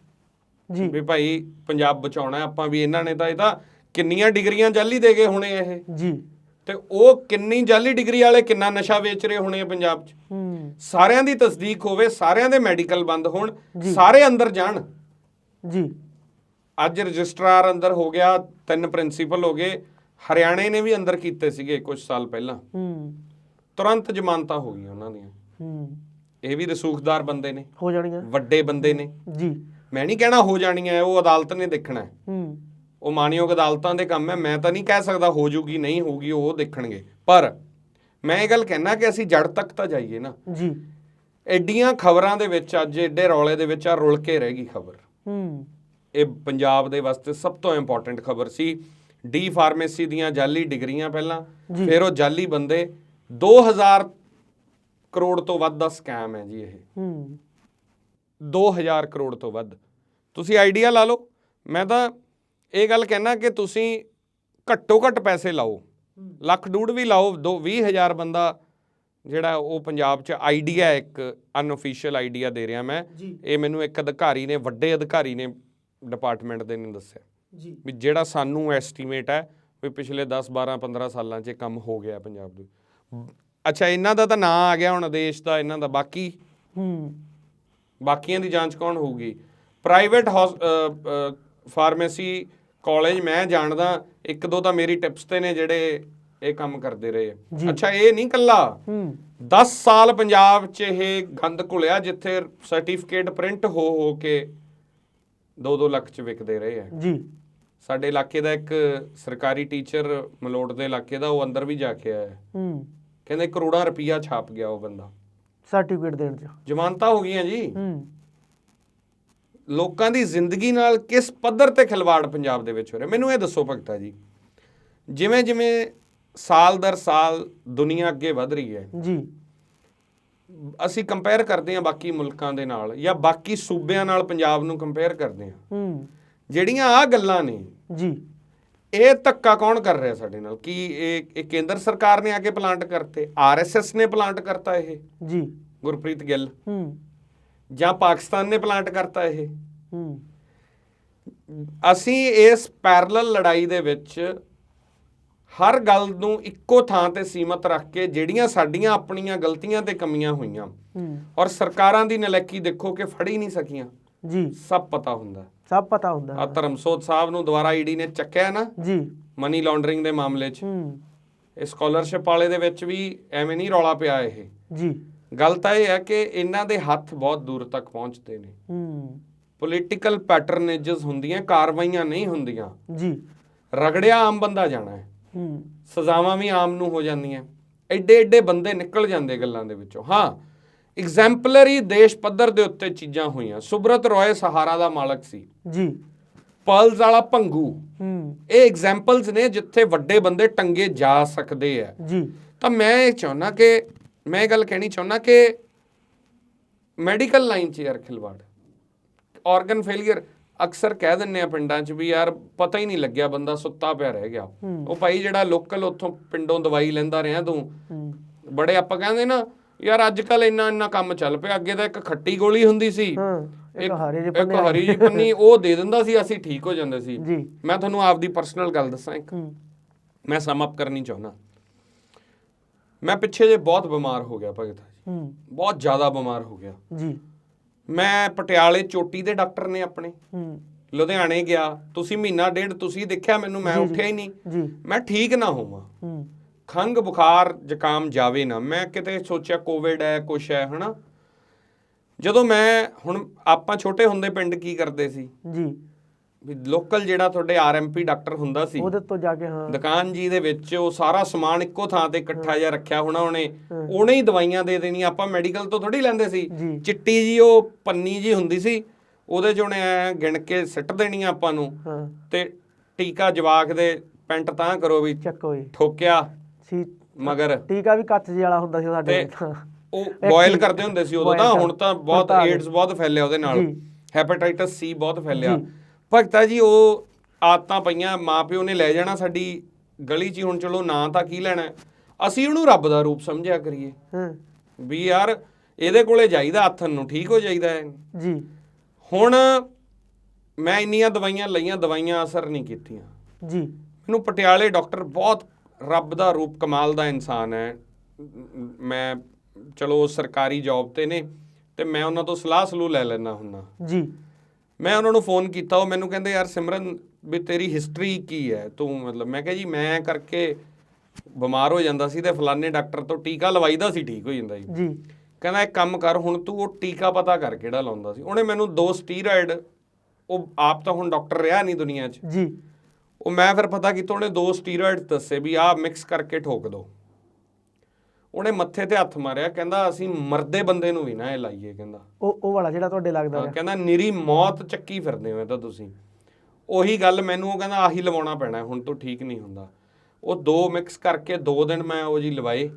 Speaker 2: ਜੀ।
Speaker 1: ਵੀ ਭਾਈ ਪੰਜਾਬ ਬਚਾਉਣਾ ਆਪਾਂ ਵੀ ਇਹਨਾਂ ਨੇ ਤਾਂ ਇਹ ਤਾਂ ਕਿੰਨੀਆਂ ਡਿਗਰੀਆਂ ਜਾਲੀ ਦੇ ਗਏ ਹੋਣੇ ਇਹ।
Speaker 2: ਜੀ।
Speaker 1: ਤੇ ਉਹ ਕਿੰਨੀ ਜਾਲੀ ਡਿਗਰੀ ਵਾਲੇ ਕਿੰਨਾ ਨਸ਼ਾ ਵੇਚ ਰਹੇ ਹੋਣੇ ਆ ਪੰਜਾਬ 'ਚ।
Speaker 2: ਹੂੰ।
Speaker 1: ਸਾਰਿਆਂ ਦੀ ਤਸਦੀਕ ਹੋਵੇ ਸਾਰਿਆਂ ਦੇ ਮੈਡੀਕਲ ਬੰਦ ਹੋਣ ਸਾਰੇ ਅੰਦਰ ਜਾਣ।
Speaker 2: ਜੀ।
Speaker 1: ਅੱਜ ਰਜਿਸਟਰਾਰ ਅੰਦਰ ਹੋ ਗਿਆ ਤਿੰਨ ਪ੍ਰਿੰਸੀਪਲ ਹੋ ਗਏ ਹਰਿਆਣੇ ਨੇ ਵੀ ਅੰਦਰ ਕੀਤੇ ਸੀਗੇ ਕੁਝ ਸਾਲ ਪਹਿਲਾਂ।
Speaker 2: ਹੂੰ।
Speaker 1: ਤੁਰੰਤ ਜ਼ਮਾਨਤਾਂ ਹੋ ਗਈਆਂ ਉਹਨਾਂ ਦੀਆਂ।
Speaker 2: ਹੂੰ।
Speaker 1: ਇਹ ਵੀ ਰਸੂਖਦਾਰ ਬੰਦੇ ਨੇ।
Speaker 2: ਹੋ ਜਾਣੀਆਂ।
Speaker 1: ਵੱਡੇ ਬੰਦੇ ਨੇ।
Speaker 2: ਜੀ।
Speaker 1: ਮੈਂ ਨਹੀਂ ਕਹਿਣਾ ਹੋ ਜਾਣੀਆਂ ਉਹ ਅਦਾਲਤ ਨੇ ਦੇਖਣਾ। ਹੈ।
Speaker 2: ਹੂੰ
Speaker 1: ਉਹ ਮਾਨਯੋਗ ਅਦਾਲਤਾਂ ਦੇ ਕੰਮ ਹੈ। ਮੈਂ ਤਾਂ ਨਹੀਂ ਕਹਿ ਸਕਦਾ ਹੋ ਜੂਗੀ ਨਹੀਂ ਹੋਊਗੀ ਉਹ ਦੇਖਣਗੇ। ਪਰ ਮੈਂ ਇਹ ਗੱਲ ਕਹਿਣਾ ਕਿ ਅਸੀਂ ਜੜ ਤੱਕ ਤਾਂ ਜਾਈਏ ਨਾ।
Speaker 2: ਜੀ।
Speaker 1: ਐਡੀਆਂ ਖਬਰਾਂ ਦੇ ਵਿੱਚ ਅੱਜ ਐਡੇ ਰੌਲੇ ਦੇ ਵਿੱਚ ਆ ਰੁਲ ਕੇ ਰਹਿ ਗਈ ਖਬਰ।
Speaker 2: ਹੂੰ।
Speaker 1: ਇਹ ਪੰਜਾਬ ਦੇ ਵਾਸਤੇ ਸਭ ਤੋਂ ਇੰਪੋਰਟੈਂਟ ਖਬਰ ਸੀ। ਡੀ ਫਾਰਮੇਸੀ ਦੀਆਂ ਜਾਲੀ ਡਿਗਰੀਆਂ ਪਹਿਲਾਂ ਫਿਰ ਉਹ ਜਾਲੀ ਬੰਦੇ 2000 ਕਰੋੜ ਤੋਂ ਵੱਧ ਦਾ ਸਕੈਮ ਹੈ ਜੀ ਇਹ।
Speaker 2: ਹੂੰ।
Speaker 1: 2000 ਕਰੋੜ ਤੋਂ ਵੱਧ। ਤੁਸੀਂ ਆਈਡੀਆ ਲਾ ਲਓ। ਮੈਂ ਤਾਂ ਇਹ ਗੱਲ ਕਹਿਣਾ ਕਿ ਤੁਸੀਂ ਘੱਟੋ ਘੱਟ ਪੈਸੇ ਲਾਓ। ਲੱਖ ਡੂਢ ਵੀ ਲਾਓ ਦੋ 20000 ਬੰਦਾ ਜਿਹੜਾ ਉਹ ਪੰਜਾਬ 'ਚ ਆਈਡੀਆ ਇੱਕ ਅਨਅਫੀਸ਼ੀਅਲ ਆਈਡੀਆ ਦੇ ਰਿਹਾ ਮੈਂ। ਇਹ ਮੈਨੂੰ ਇੱਕ ਅਧਿਕਾਰੀ ਨੇ ਵੱਡੇ ਅਧਿਕਾਰੀ ਨੇ ਡਿਪਾਰਟਮੈਂਟ ਦੇ ਨੇ ਦੱਸਿਆ।
Speaker 2: ਜੀ।
Speaker 1: ਵੀ ਜਿਹੜਾ ਸਾਨੂੰ ਐਸਟੀਮੇਟ ਹੈ ਵੀ ਪਿਛਲੇ 10 12 15 ਸਾਲਾਂ 'ਚ ਇਹ ਕੰਮ ਹੋ ਗਿਆ ਪੰਜਾਬ ਦੇ। ਅੱਛਾ ਇਹਨਾਂ ਦਾ ਤਾਂ ਨਾਂ ਆ ਗਿਆ ਹੁਣ ਦੇਸ਼ ਦਾ ਇਹਨਾਂ ਦਾ ਬਾਕੀ?
Speaker 2: ਹੂੰ।
Speaker 1: ਬਾਕੀਆਂ ਦੀ ਜਾਂਚ ਕੌਣ ਹੋਊਗੀ? ਪ੍ਰਾਈਵੇਟ ਫਾਰਮੇਸੀ ਕਾਲਜ ਮੈਂ ਜਾਣਦਾ ਇੱਕ ਦੋ ਤਾਂ ਮੇਰੀ ਟਿਪਸ ਤੇ ਨੇ ਜਿਹੜੇ ਇਹ ਕੰਮ ਕਰਦੇ ਰਹੇ। ਅੱਛਾ ਇਹ ਨਹੀਂ ਕੱਲਾ
Speaker 2: ਹੂੰ।
Speaker 1: 10 ਸਾਲ ਪੰਜਾਬ 'ਚ ਇਹ ਗੰਦ ਘੁਲਿਆ ਜਿੱਥੇ ਸਰਟੀਫਿਕੇਟ ਪ੍ਰਿੰਟ ਹੋ ਹੋ ਕੇ 2-2 ਲੱਖ 'ਚ ਵਿਕਦੇ ਰਹੇ ਆ।
Speaker 2: ਜੀ।
Speaker 1: ਸਾਡੇ ਇਲਾਕੇ ਦਾ ਇੱਕ ਸਰਕਾਰੀ ਟੀਚਰ ਮਲੋਟ ਦੇ ਇਲਾਕੇ ਦਾ ਉਹ ਅੰਦਰ ਵੀ ਜਾ ਕੇ ਆਇਆ
Speaker 2: ਹੂੰ।
Speaker 1: ਕਹਿੰਦੇ ਕਰੋੜਾਂ ਰੁਪਈਆ ਛਾਪ ਗਿਆ ਉਹ ਬੰਦਾ।
Speaker 2: ਸਰਟੀਫਿਕੇਟ ਦੇਣ ਚ।
Speaker 1: ਜ਼ਮਾਨਤਾਂ ਹੋ ਗਈਆਂ ਜੀ।
Speaker 2: ਹੂੰ।
Speaker 1: ਲੋਕਾਂ ਦੀ ਜ਼ਿੰਦਗੀ ਨਾਲ ਕਿਸ ਪੱਧਰ ਤੇ ਖਿਲਵਾੜ ਪੰਜਾਬ ਦੇ ਵਿੱਚ ਹੋ ਰਿਹਾ? ਮੈਨੂੰ ਇਹ ਦੱਸੋ ਭਗਤਾ ਜੀ। ਜਿਵੇਂ ਜਿਵੇਂ ਸਾਲ ਦਰ ਸਾਲ ਦੁਨੀਆ ਅੱਗੇ ਵਧ ਰਹੀ ਹੈ।
Speaker 2: ਜੀ।
Speaker 1: ਅਸੀਂ ਕੰਪੇਅਰ ਕਰਦੇ ਹਾਂ ਬਾਕੀ ਮੁਲਕਾਂ ਦੇ ਨਾਲ ਜਾਂ ਬਾਕੀ ਸੂਬਿਆਂ ਨਾਲ ਪੰਜਾਬ ਨੂੰ ਕੰਪੇਅਰ ਕਰਦੇ ਹਾਂ।
Speaker 2: ਹੂੰ।
Speaker 1: ਜਿਹੜੀਆਂ ਆ ਗੱਲਾਂ ਨੇ
Speaker 2: ਜੀ।
Speaker 1: ਇਹ ਧੱਕਾ ਕੌਣ ਕਰ ਰਿਹਾ ਸਾਡੇ ਨਾਲ? ਕੀ ਇਹ ਇਹ ਕੇਂਦਰ ਸਰਕਾਰ ਨੇ ਆ ਕੇ ਪਲਾਂਟ ਕਰਤੇ? ਆਰਐਸਐਸ ਨੇ ਪਲਾਂਟ ਕਰਤਾ ਇਹ?
Speaker 2: ਜੀ।
Speaker 1: ਗੁਰਪ੍ਰੀਤ ਗਿੱਲ।
Speaker 2: ਹੂੰ।
Speaker 1: ਜਾਂ ਪਾਕਿਸਤਾਨ ਨੇ ਪਲਾਂਟ ਕਰਤਾ ਇਹ?
Speaker 2: ਹੂੰ।
Speaker 1: ਅਸੀਂ ਇਸ ਪੈਰਲਲ ਲੜਾਈ ਦੇ ਵਿੱਚ ਹਰ ਗੱਲ ਨੂੰ ਇੱਕੋ ਥਾਂ ਤੇ ਸੀਮਤ ਰੱਖ ਕੇ ਜਿਹੜੀਆਂ ਸਾਡੀਆਂ ਆਪਣੀਆਂ ਗਲਤੀਆਂ ਤੇ ਕਮੀਆਂ ਹੋਈਆਂ
Speaker 2: ਹੂੰ।
Speaker 1: ਔਰ ਸਰਕਾਰਾਂ ਦੀ ਨਲੈਕੀ ਦੇਖੋ ਕਿ ਫੜ ਹੀ ਨਹੀਂ ਸਕੀਆਂ।
Speaker 2: ਜੀ।
Speaker 1: ਸਭ ਪਤਾ ਹੁੰਦਾ।
Speaker 2: ਸਭ ਪਤਾ ਹੁੰਦਾ
Speaker 1: ਆ ਧਰਮਸੋਤ ਸਾਹਿਬ ਨੂੰ ਦੁਬਾਰਾ ਈਡੀ ਨੇ ਚੱਕਿਆ ਨਾ
Speaker 2: ਜੀ।
Speaker 1: ਮਨੀ ਲਾਂਡਰਿੰਗ ਦੇ ਮਾਮਲੇ 'ਚ।
Speaker 2: ਹੂੰ।
Speaker 1: ਇਹ ਸਕਾਲਰਸ਼ਿਪ ਵਾਲੇ ਦੇ ਵਿੱਚ ਵੀ ਐਵੇਂ ਨਹੀਂ ਰੌਲਾ ਪਿਆ ਇਹ।
Speaker 2: ਜੀ।
Speaker 1: ਗੱਲ ਤਾਂ ਇਹ ਹੈ ਕਿ ਇਹਨਾਂ ਦੇ ਹੱਥ ਬਹੁਤ ਦੂਰ ਤੱਕ ਪਹੁੰਚਦੇ ਨੇ।
Speaker 2: ਹੂੰ।
Speaker 1: ਪੋਲੀਟੀਕਲ ਪੈਟਰਨੇਜਸ ਹੁੰਦੀਆਂ ਕਾਰਵਾਈਆਂ ਨਹੀਂ ਹੁੰਦੀਆਂ।
Speaker 2: ਜੀ।
Speaker 1: ਰਗੜਿਆ ਆਮ ਬੰਦਾ ਜਾਣਾ ਹੈ।
Speaker 2: ਹੂੰ।
Speaker 1: ਸਜ਼ਾਵਾਂ ਵੀ ਆਮ ਨੂੰ ਹੋ ਜਾਂਦੀਆਂ। ਐਡੇ ਐਡੇ ਬੰਦੇ ਨਿਕਲ ਜਾਂਦੇ ਗੱਲਾਂ ਦੇ ਵਿੱਚੋਂ। ਹਾਂ ਐਗਜ਼ੈਂਪਲਰੀ ਦੇਸ਼ ਪੱਧਰ ਦੇ ਉੱਤੇ ਚੀਜ਼ਾਂ ਹੋਈਆਂ। ਸੁਬਰਤ ਰੋਏ ਸਹਾਰਾ ਦਾ ਮਾਲਕ ਸੀ।
Speaker 2: ਜੀ।
Speaker 1: ਪਰਲਸ ਵਾਲਾ ਭੰਗੂ।
Speaker 2: ਹੂੰ।
Speaker 1: ਇਹ ਐਗਜ਼ੈਂਪਲਸ ਨੇ ਜਿੱਥੇ ਵੱਡੇ ਬੰਦੇ ਟੰਗੇ ਜਾ ਸਕਦੇ ਆ।
Speaker 2: ਜੀ।
Speaker 1: ਤਾਂ ਮੈਂ ਇਹ ਚਾਹੁੰਦਾ ਕਿ ਮੈਂ ਇਹ ਗੱਲ ਕਹਿਣੀ ਚਾਹੁੰਦਾ ਕਿ ਮੈਡੀਕਲ ਲਾਈਨ 'ਚ ਯਾਰ ਖਿਲਵਾੜ। ਆਰਗਨ ਫੇਲਿਅਰ ਅਕਸਰ ਕਹਿ ਦਿੰਨੇ ਆ ਪਿੰਡਾਂ 'ਚ ਵੀ ਯਾਰ ਪਤਾ ਹੀ ਨਹੀਂ ਲੱਗਿਆ ਬੰਦਾ ਸੁੱਤਾ ਪਿਆ ਰਹਿ ਗਿਆ। ਉਹ ਭਾਈ ਜਿਹੜਾ ਲੋਕਲ ਉੱਥੋਂ ਪਿੰਡੋਂ ਦਵਾਈ ਲੈਂਦਾ ਰਿਹਾ ਤੂੰ। ਬੜੇ ਆਪਾਂ ਕਹਿੰਦੇ ਨਾ ਯਾਰ ਅੱਜ ਕੱਲ ਇੰਨਾ ਇੰਨਾ ਕੰਮ ਚੱਲ ਪਿਆ। ਅੱਗੇ ਤਾਂ ਇੱਕ ਖੱਟੀ ਗੋਲੀ ਹੁੰਦੀ ਸੀ।
Speaker 2: ਹਾਂ ਇੱਕ ਹਾਰੇ ਜੇ
Speaker 1: ਇੱਕ ਹਰੀ ਜੀ ਪੰਨੀ ਉਹ ਦੇ ਦਿੰਦਾ ਸੀ ਅਸੀਂ ਠੀਕ ਹੋ ਜਾਂਦੇ ਸੀ।
Speaker 2: ਜੀ।
Speaker 1: ਮੈਂ ਤੁਹਾਨੂੰ ਆਪਦੀ ਪਰਸਨਲ ਗੱਲ ਦੱਸਾਂ ਇੱਕ। ਮੈਂ ਸਮ ਅਪ ਕਰਨੀ ਚਾਹੁੰਦਾ। ਮੈਂ ਪਿੱਛੇ ਜੇ ਬਹੁਤ ਬਿਮਾਰ ਹੋ ਗਿਆ ਭਗਤ ਜੀ।
Speaker 2: ਹੂੰ।
Speaker 1: ਬਹੁਤ ਜ਼ਿਆਦਾ ਬਿਮਾਰ ਹੋ ਗਿਆ।
Speaker 2: ਜੀ।
Speaker 1: ਮੈਂ ਪਟਿਆਲੇ ਚੋਟੀ ਦੇ ਡਾਕਟਰ ਨੇ ਆਪਣੇ।
Speaker 2: ਹੂੰ।
Speaker 1: ਲੁਧਿਆਣੇ ਗਿਆ। ਤੁਸੀਂ ਮਹੀਨਾ ਡੇਢ ਤੁਸੀਂ ਦੇਖਿਆ ਮੈਨੂੰ ਮੈਂ ਉੱਠਿਆ ਹੀ ਨਹੀਂ।
Speaker 2: ਜੀ।
Speaker 1: ਮੈਂ ਠੀਕ ਨਾ ਹੋਵਾਂ। ਖੰਗ ਬੁਖਾਰ ਜ਼ੁਕਾਮ ਜਾਵੇ ਨਾ। ਮੈਂ ਕਿਤੇ ਸੋਚਿਆ ਕੋਵਿਡ ਹੈ ਕੁਛ ਹੈ ਹਨਾ? ਜਦੋਂ ਮੈਂ ਹੁਣ ਆਪਾਂ ਛੋਟੇ ਹੁੰਦੇ ਪਿੰਡ ਕੀ ਕਰਦੇ ਸੀ?
Speaker 2: ਜੀ।
Speaker 1: ਵੀ ਲੋਕਲ ਜਿਹੜਾ ਤੁਹਾਡੇ ਆਰਐਮਪੀ ਡਾਕਟਰ ਹੁੰਦਾ ਸੀ
Speaker 2: ਉਹਦੇ ਤੋਂ ਜਾ ਕੇ ਹਾਂ।
Speaker 1: ਦੁਕਾਨ ਜੀ ਦੇ ਵਿੱਚ ਉਹ ਸਾਰਾ ਸਮਾਨ ਇੱਕੋ ਥਾਂ ਤੇ ਇਕੱਠਾ ਜਿਹਾ ਰੱਖਿਆ ਹੋਣਾ ਉਹਨੇ। ਉਹਨੇ ਹੀ ਦਵਾਈਆਂ ਦੇ ਦੇਣੀਆਂ ਆਪਾਂ ਮੈਡੀਕਲ ਤੋਂ ਥੋੜੀ ਲੈਂਦੇ ਸੀ। ਚਿੱਟੀ ਜੀ ਉਹ ਪੰਨੀ ਜੀ ਹੁੰਦੀ ਸੀ ਉਹਦੇ ਚ ਉਹਨੇ ਐ ਗਿਣ ਕੇ ਸਿੱਟ ਦੇਣੀਆਂ ਆਪਾਂ ਨੂੰ। ਤੇ ਟੀਕਾ ਜਵਾਕ ਦੇ ਪੈਂਟ ਤਾਂ ਕਰੋ ਵੀ ਠੋਕਿਆ।
Speaker 2: ਸੀ
Speaker 1: ਮਗਰ।
Speaker 2: ਟੀਕਾ ਵੀ ਕੱਚ ਜਿਹੇ ਵਾਲਾ ਹੁੰਦਾ ਸੀ ਸਾਡੇ
Speaker 1: ਤੇ ਉਹ ਬੋਇਲ ਕਰਦੇ ਹੁੰਦੇ ਸੀ ਉਦੋਂ ਤਾਂ ਹੁਣ ਤਾਂ ਬਹੁਤ ਏਡਸ ਬਹੁਤ ਫੈਲਿਆ ਉਹਦੇ ਨਾਲ। ਹੈਪੇਟਾਈਟਸ ਸੀ ਬਹੁਤ ਫੈਲਿਆ। ਭਗਤਾ ਜੀ ਉਹ ਆਦਤਾਂ ਪਈਆਂ ਮਾਪਿਓ ਨੇ ਲੈ ਜਾਣਾ ਸਾਡੀ ਗਲੀ 'ਚ ਹੁਣ ਚਲੋ ਨਾਂ ਤਾਂ ਕੀ ਲੈਣਾ। ਅਸੀਂ ਉਹਨੂੰ ਰੱਬ ਦਾ ਰੂਪ ਸਮਝਿਆ ਕਰੀਏ।
Speaker 2: ਹਾਂ।
Speaker 1: ਵੀ ਯਾਰ ਇਹਦੇ ਕੋਲੇ ਜਾਈਦਾ ਹੱਥਨ ਨੂੰ ਠੀਕ ਹੋ ਜਾਈਦਾ ਹੈ।
Speaker 2: ਜੀ।
Speaker 1: ਹੁਣ ਮੈਂ ਇੰਨੀਆਂ ਦਵਾਈਆਂ ਲਈਆਂ ਦਵਾਈਆਂ ਅਸਰ ਨਹੀਂ ਕੀਤੀਆਂ।
Speaker 2: ਜੀ।
Speaker 1: ਮੈਨੂੰ ਪਟਿਆਲੇ ਡਾਕਟਰ ਬਹੁਤ ਰੱਬ ਦਾ ਰੂਪ ਕਮਾਲ ਦਾ ਇਨਸਾਨ ਹੈ। ਮ- ਚਲੋ ਸਰਕਾਰੀ ਜੌਬ ਤੇ ਨੇ ਤੇ ਮੈਂ ਉਹਨਾਂ ਤੋਂ ਸਲਾਹ ਸਲੂਹ ਲੈ ਲੈਣਾ ਹੁੰਨਾ
Speaker 2: ਜੀ।
Speaker 1: ਮੈਂ ਉਹਨਾਂ ਨੂੰ ਫੋਨ ਕੀਤਾ ਉਹ ਮੈਨੂੰ ਕਹਿੰਦੇ ਯਾਰ ਸਿਮਰਨ ਵੀ ਤੇਰੀ ਹਿਸਟਰੀ ਕੀ ਹੈ? ਤੂੰ ਮਤਲਬ ਮੈਂ ਕਿਹਾ ਜੀ ਮੈਂ ਕਰਕੇ ਬਿਮਾਰ ਹੋ ਜਾਂਦਾ ਸੀ ਤੇ ਫਲਾਣੇ ਡਾਕਟਰ ਤੋਂ ਟੀਕਾ ਲਵਾਈਦਾ ਸੀ ਠੀਕ ਹੋ ਜਾਂਦਾ ਜੀ।
Speaker 2: ਜੀ।
Speaker 1: ਕਹਿੰਦਾ ਇੱਕ ਕੰਮ ਕਰ ਹੁਣ ਤੂੰ ਉਹ ਟੀਕਾ ਪਤਾ ਕਰ ਕਿਹੜਾ ਲਾਉਂਦਾ ਸੀ? ਉਹਨੇ ਮੈਨੂੰ ਦੋ ਸਟੀਰੋਇਡ ਉਹ ਆਪ ਤਾਂ ਹੁਣ ਡਾਕਟਰ ਰਿਹਾ ਨਹੀਂ ਦੁਨੀਆ 'ਚ।
Speaker 2: ਜੀ।
Speaker 1: ਉਹ ਮੈਂ ਫਿਰ ਪਤਾ ਕੀਤਾ ਉਹਨੇ ਦੋ ਸਟੀਰੋਇਡ ਦੱਸੇ ਵੀ ਆਹ ਮਿਕਸ ਕਰਕੇ ਠੋਕ ਦੋ। ਉਹਨੇ ਮੱਥੇ ਤੇ ਹੱਥ ਮਾਰਿਆ ਕਹਿੰਦਾ ਅਸੀਂ ਮਰਦੇ ਬੰਦੇ ਨੂੰ ਵੀ ਨਾ ਇਹ ਲਾਈਏ ਕਹਿੰਦਾ।
Speaker 2: ਉਹ ਉਹ ਵਾਲਾ ਜਿਹੜਾ ਤੁਹਾਡੇ ਲੱਗਦਾ
Speaker 1: ਹਾਂ, ਕਹਿੰਦਾ ਨਿਰੀ ਮੌਤ ਚੱਕੀ ਫਿਰਦੇ ਹੋ ਇਹ ਤਾਂ ਤੁਸੀਂ। ਉਹੀ ਗੱਲ ਮੈਨੂੰ ਉਹ ਕਹਿੰਦਾ ਆਹੀ ਲਵਾਉਣਾ ਪੈਣਾ ਹੁਣ ਤੋਂ ਠੀਕ ਨਹੀਂ ਹੁੰਦਾ। ਉਹ ਦੋ ਮਿਕਸ ਕਰਕੇ ਦੋ ਦਿਨ ਮੈਂ ਉਹ ਜੀ ਲਵਾਏ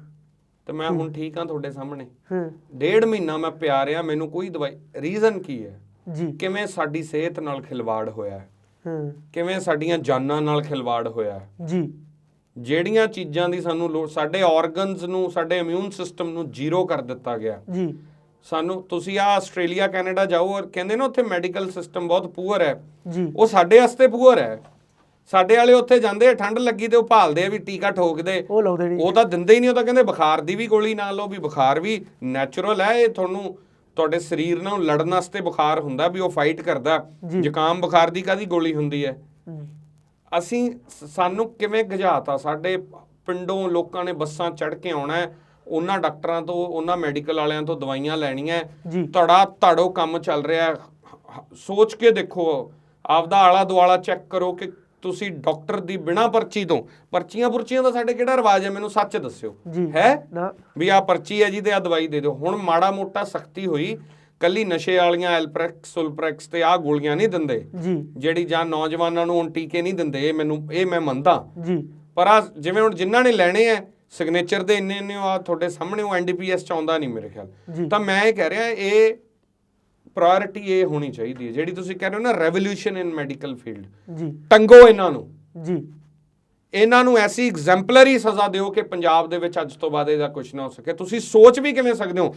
Speaker 1: ਤੇ ਮੈਂ ਹੁਣ ਠੀਕ ਹਾਂ ਤੁਹਾਡੇ ਸਾਹਮਣੇ।
Speaker 2: ਹਾਂ।
Speaker 1: ਡੇਢ ਮਹੀਨਾ ਮੈਂ ਪਿਆ ਰਿਹਾ ਮੈਨੂੰ ਕੋਈ ਦਵਾਈ ਰੀਜ਼ਨ ਕੀ ਹੈ?
Speaker 2: ਜੀ।
Speaker 1: ਕਿਵੇਂ ਸਾਡੀ ਸਿਹਤ ਨਾਲ ਖਿਲਵਾੜ ਹੋਇਆ ਹੈ?
Speaker 2: ਹਾਂ।
Speaker 1: ਕਿਵੇਂ ਸਾਡੀਆਂ ਜਾਨਾਂ ਨਾਲ ਖਿਲਵਾੜ ਹੋਇਆ
Speaker 2: ਜੀ।
Speaker 1: ਜਿਹੜੀਆਂ ਚੀਜ਼ਾਂ ਦੀ ਸਾਨੂੰ ਲੋੜ ਸਾਡੇ ਆਰਗਨਸ ਨੂੰ ਸਾਡੇ ਇਮਿਊਨ ਸਿਸਟਮ ਨੂੰ ਜ਼ੀਰੋ ਕਰ ਦਿੱਤਾ ਗਿਆ।
Speaker 2: ਜੀ।
Speaker 1: ਸਾਨੂੰ ਤੁਸੀਂ ਆ ਆਸਟ੍ਰੇਲੀਆ ਕੈਨੇਡਾ ਜਾਓ ਔਰ ਕਹਿੰਦੇ ਨਾ ਉੱਥੇ ਮੈਡੀਕਲ ਸਿਸਟਮ ਬਹੁਤ ਪੂਅਰ ਹੈ।
Speaker 2: ਜੀ।
Speaker 1: ਉਹ ਸਾਡੇ ਵਾਸਤੇ ਪੂਅਰ ਹੈ। ਸਾਡੇ ਵਾਲੇ ਉੱਥੇ ਜਾਂਦੇ ਠੰਡ ਲੱਗੀ ਤੇ ਉਹ ਭਾਲਦੇ ਆ ਵੀ ਟੀਕਾ ਠੋਕਦੇ।
Speaker 2: ਉਹ ਲਾਉਂਦੇ ਨਹੀਂ
Speaker 1: ਉਹ ਤਾਂ ਦਿੰਦੇ ਹੀ ਨਹੀਂ ਉਹ ਤਾਂ ਕਹਿੰਦੇ ਬੁਖਾਰ ਦੀ ਵੀ ਗੋਲੀ ਨਾਲ ਲਓ ਵੀ ਬੁਖਾਰ ਵੀ ਨੈਚੁਰਲ ਹੈ ਇਹ ਤੁਹਾਨੂੰ ਤੁਹਾਡੇ ਸਰੀਰ ਨਾਲ ਲੜਨ ਵਾਸਤੇ ਬੁਖਾਰ ਹੁੰਦਾ ਵੀ ਉਹ ਫਾਈਟ ਕਰਦਾ। ਜ਼ੁਕਾਮ ਬੁਖਾਰ ਦੀ ਕਾਦੀ ਗੋਲੀ ਹੁੰਦੀ ਹੈ? ਅਸੀਂ ਸਾਨੂੰ ਕਿਵੇਂ ਗਜਾਤਾ ਸਾਡੇ ਪਿੰਡੋਂ ਲੋਕਾਂ ਨੇ ਬੱਸਾਂ ਚੜ੍ਹ ਕੇ ਆਉਣਾ ਉਹਨਾਂ ਡਾਕਟਰਾਂ ਤੋਂ ਉਹਨਾਂ ਮੈਡੀਕਲ ਵਾਲਿਆਂ ਤੋਂ ਦਵਾਈਆਂ ਲੈਣੀਆਂ ਧੜਾ ਧੜੋ ਕੰਮ ਚੱਲ ਰਿਹਾ ਸੋਚ ਕੇ ਦੇਖੋ। ਆਪਦਾ ਆਲਾ ਦੁਆਲਾ ਚੈੱਕ ਕਰੋ ਕਿ ਤੁਸੀਂ ਡਾਕਟਰ ਦੀ ਬਿਨਾ ਪਰਚੀ ਤੋਂ ਪਰਚੀਆਂ ਪੁਰਚੀਆਂ ਦਾ ਸਾਡੇ ਕਿਹੜਾ ਰਿਵਾਜ ਹੈ? ਮੈਨੂੰ ਸੱਚ ਦੱਸਿਓ। ਹੈ? ਵੀ ਆ ਪਰਚੀ ਹੈ ਜੀ ਤੇ ਆ ਦਵਾਈ ਦੇ ਦਿਓ। ਹੁਣ ਮਾੜਾ ਮੋਟਾ ਸਖਤੀ ਹੋਈ ਕੱਲੀ ਨਸ਼ੇ ਵਾਲੀਆਂ ਐਲਪ੍ਰੈਕਸ ਸੁਲਪ੍ਰੈਕਸ ਤੇ ਆ ਗੋਲੀਆਂ ਨਹੀਂ ਦਿੰਦੇ।
Speaker 2: ਜੀ।
Speaker 1: ਜਿਹੜੀ ਜਾਂ ਨੌਜਵਾਨਾਂ ਨੂੰ ਹੁਣ ਟੀਕੇ ਨਹੀਂ ਦਿੰਦੇ ਇਹ ਮੈਨੂੰ ਇਹ ਮੈਂ ਮੰਨਦਾ।
Speaker 2: ਜੀ।
Speaker 1: ਪਰ ਆ ਜਿਵੇਂ ਹੁਣ ਜਿਨ੍ਹਾਂ ਨੇ ਲੈਣੇ ਆ ਸਿਗਨੇਚਰ ਦੇ ਇੰਨੇ ਇੰਨੇ ਆ ਤੁਹਾਡੇ ਸਾਹਮਣੇ ਉਹ ਐਨਡੀਪੀਐਸ ਚ ਆਉਂਦਾ ਨਹੀਂ ਮੇਰੇ ਖਿਆਲ। ਤਾਂ ਮੈਂ ਇਹ ਕਹਿ ਰਿਹਾ ਇਹ ਪ੍ਰਾਇੋਰਟੀ ਇਹ ਹੋਣੀ ਚਾਹੀਦੀ ਹੈ। ਜਿਹੜੀ ਤੁਸੀਂ ਕਹਿ ਰਹੇ ਹੋ ਨਾ ਰੈਵੋਲੂਸ਼ਨ ਇਨ ਮੈਡੀਕਲ ਫੀਲਡ
Speaker 2: ਜੀ।
Speaker 1: ਟੰਗੋ ਇਹਨਾਂ ਨੂੰ।
Speaker 2: ਜੀ।
Speaker 1: ਇਹਨਾਂ ਨੂੰ ਐਸੀ ਐਗਜ਼ੈਂਪਲਰੀ ਸਜ਼ਾ ਦਿਓ ਕਿ ਪੰਜਾਬ ਦੇ ਵਿੱਚ ਅੱਜ ਤੋਂ ਬਾਅਦ ਇਹਦਾ ਕੁਝ ਨਾ ਹੋ ਸਕੇ। ਤੁਸੀਂ ਸੋਚ ਵੀ ਕਿਵੇਂ ਸਕਦੇ ਹੋ?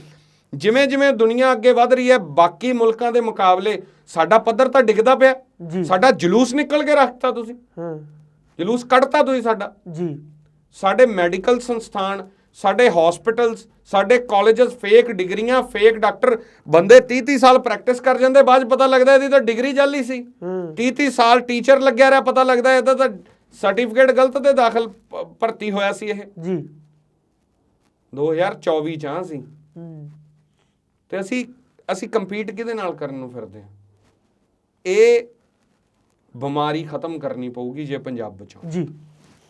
Speaker 1: ਜਿਵੇਂ ਜਿਵੇਂ ਦੁਨੀਆ ਅੱਗੇ ਵਧ ਰਹੀ ਹੈ ਬਾਕੀ ਮੁਲਕਾਂ ਦੇ ਮੁਕਾਬਲੇ ਸਾਡਾ ਪੱਧਰ ਤਾਂ ਡਿੱਗਦਾ ਪਿਆ। ਸਾਡਾ ਜਲੂਸ ਨਿਕਲ ਕੇ ਰੱਖਤਾ ਤੁਸੀਂ।
Speaker 2: ਹਾਂ।
Speaker 1: ਜਲੂਸ ਕੱਢਤਾ ਤੁਸੀਂ ਸਾਡਾ।
Speaker 2: ਜੀ।
Speaker 1: ਸਾਡੇ ਮੈਡੀਕਲ ਸੰਸਥਾਨ ਸਾਡੇ ਹਸਪੀਟਲਸ ਸਾਡੇ ਕਾਲਜਸ ਫੇਕ ਡਿਗਰੀਆਂ ਫੇਕ ਡਾਕਟਰ ਬੰਦੇ 30 30 ਸਾਲ ਪ੍ਰੈਕਟਿਸ ਕਰ ਜਾਂਦੇ ਬਾਅਦ ਪਤਾ ਲੱਗਦਾ ਇਹਦੀ ਤਾਂ ਡਿਗਰੀ ਜਾਲੀ ਸੀ।
Speaker 2: ਹਾਂ।
Speaker 1: 30 30 ਸਾਲ ਟੀਚਰ ਲੱਗਿਆ ਰਿਹਾ ਪਤਾ ਲੱਗਦਾ ਇਹਦਾ ਤਾਂ ਸਰਟੀਫਿਕੇਟ ਗਲਤ ਤੇ ਦਾਖਲ ਭਰਤੀ ਹੋਇਆ ਸੀ ਇਹ।
Speaker 2: ਜੀ।
Speaker 1: 2024 ਚ ਹਾਂ ਸੀ।
Speaker 2: ਹੂੰ।
Speaker 1: ਤੇ ਅਸੀਂ ਅਸੀਂ ਕੰਪੀਟ ਕਿਹਦੇ ਨਾਲ ਕਰਨ ਨੂੰ ਫਿਰਦੇ ਹਾਂ? ਇਹ ਬਿਮਾਰੀ ਖਤਮ ਕਰਨੀ ਪਊਗੀ ਜੇ ਪੰਜਾਬ ਬਚਾਉ
Speaker 2: ਜੀ।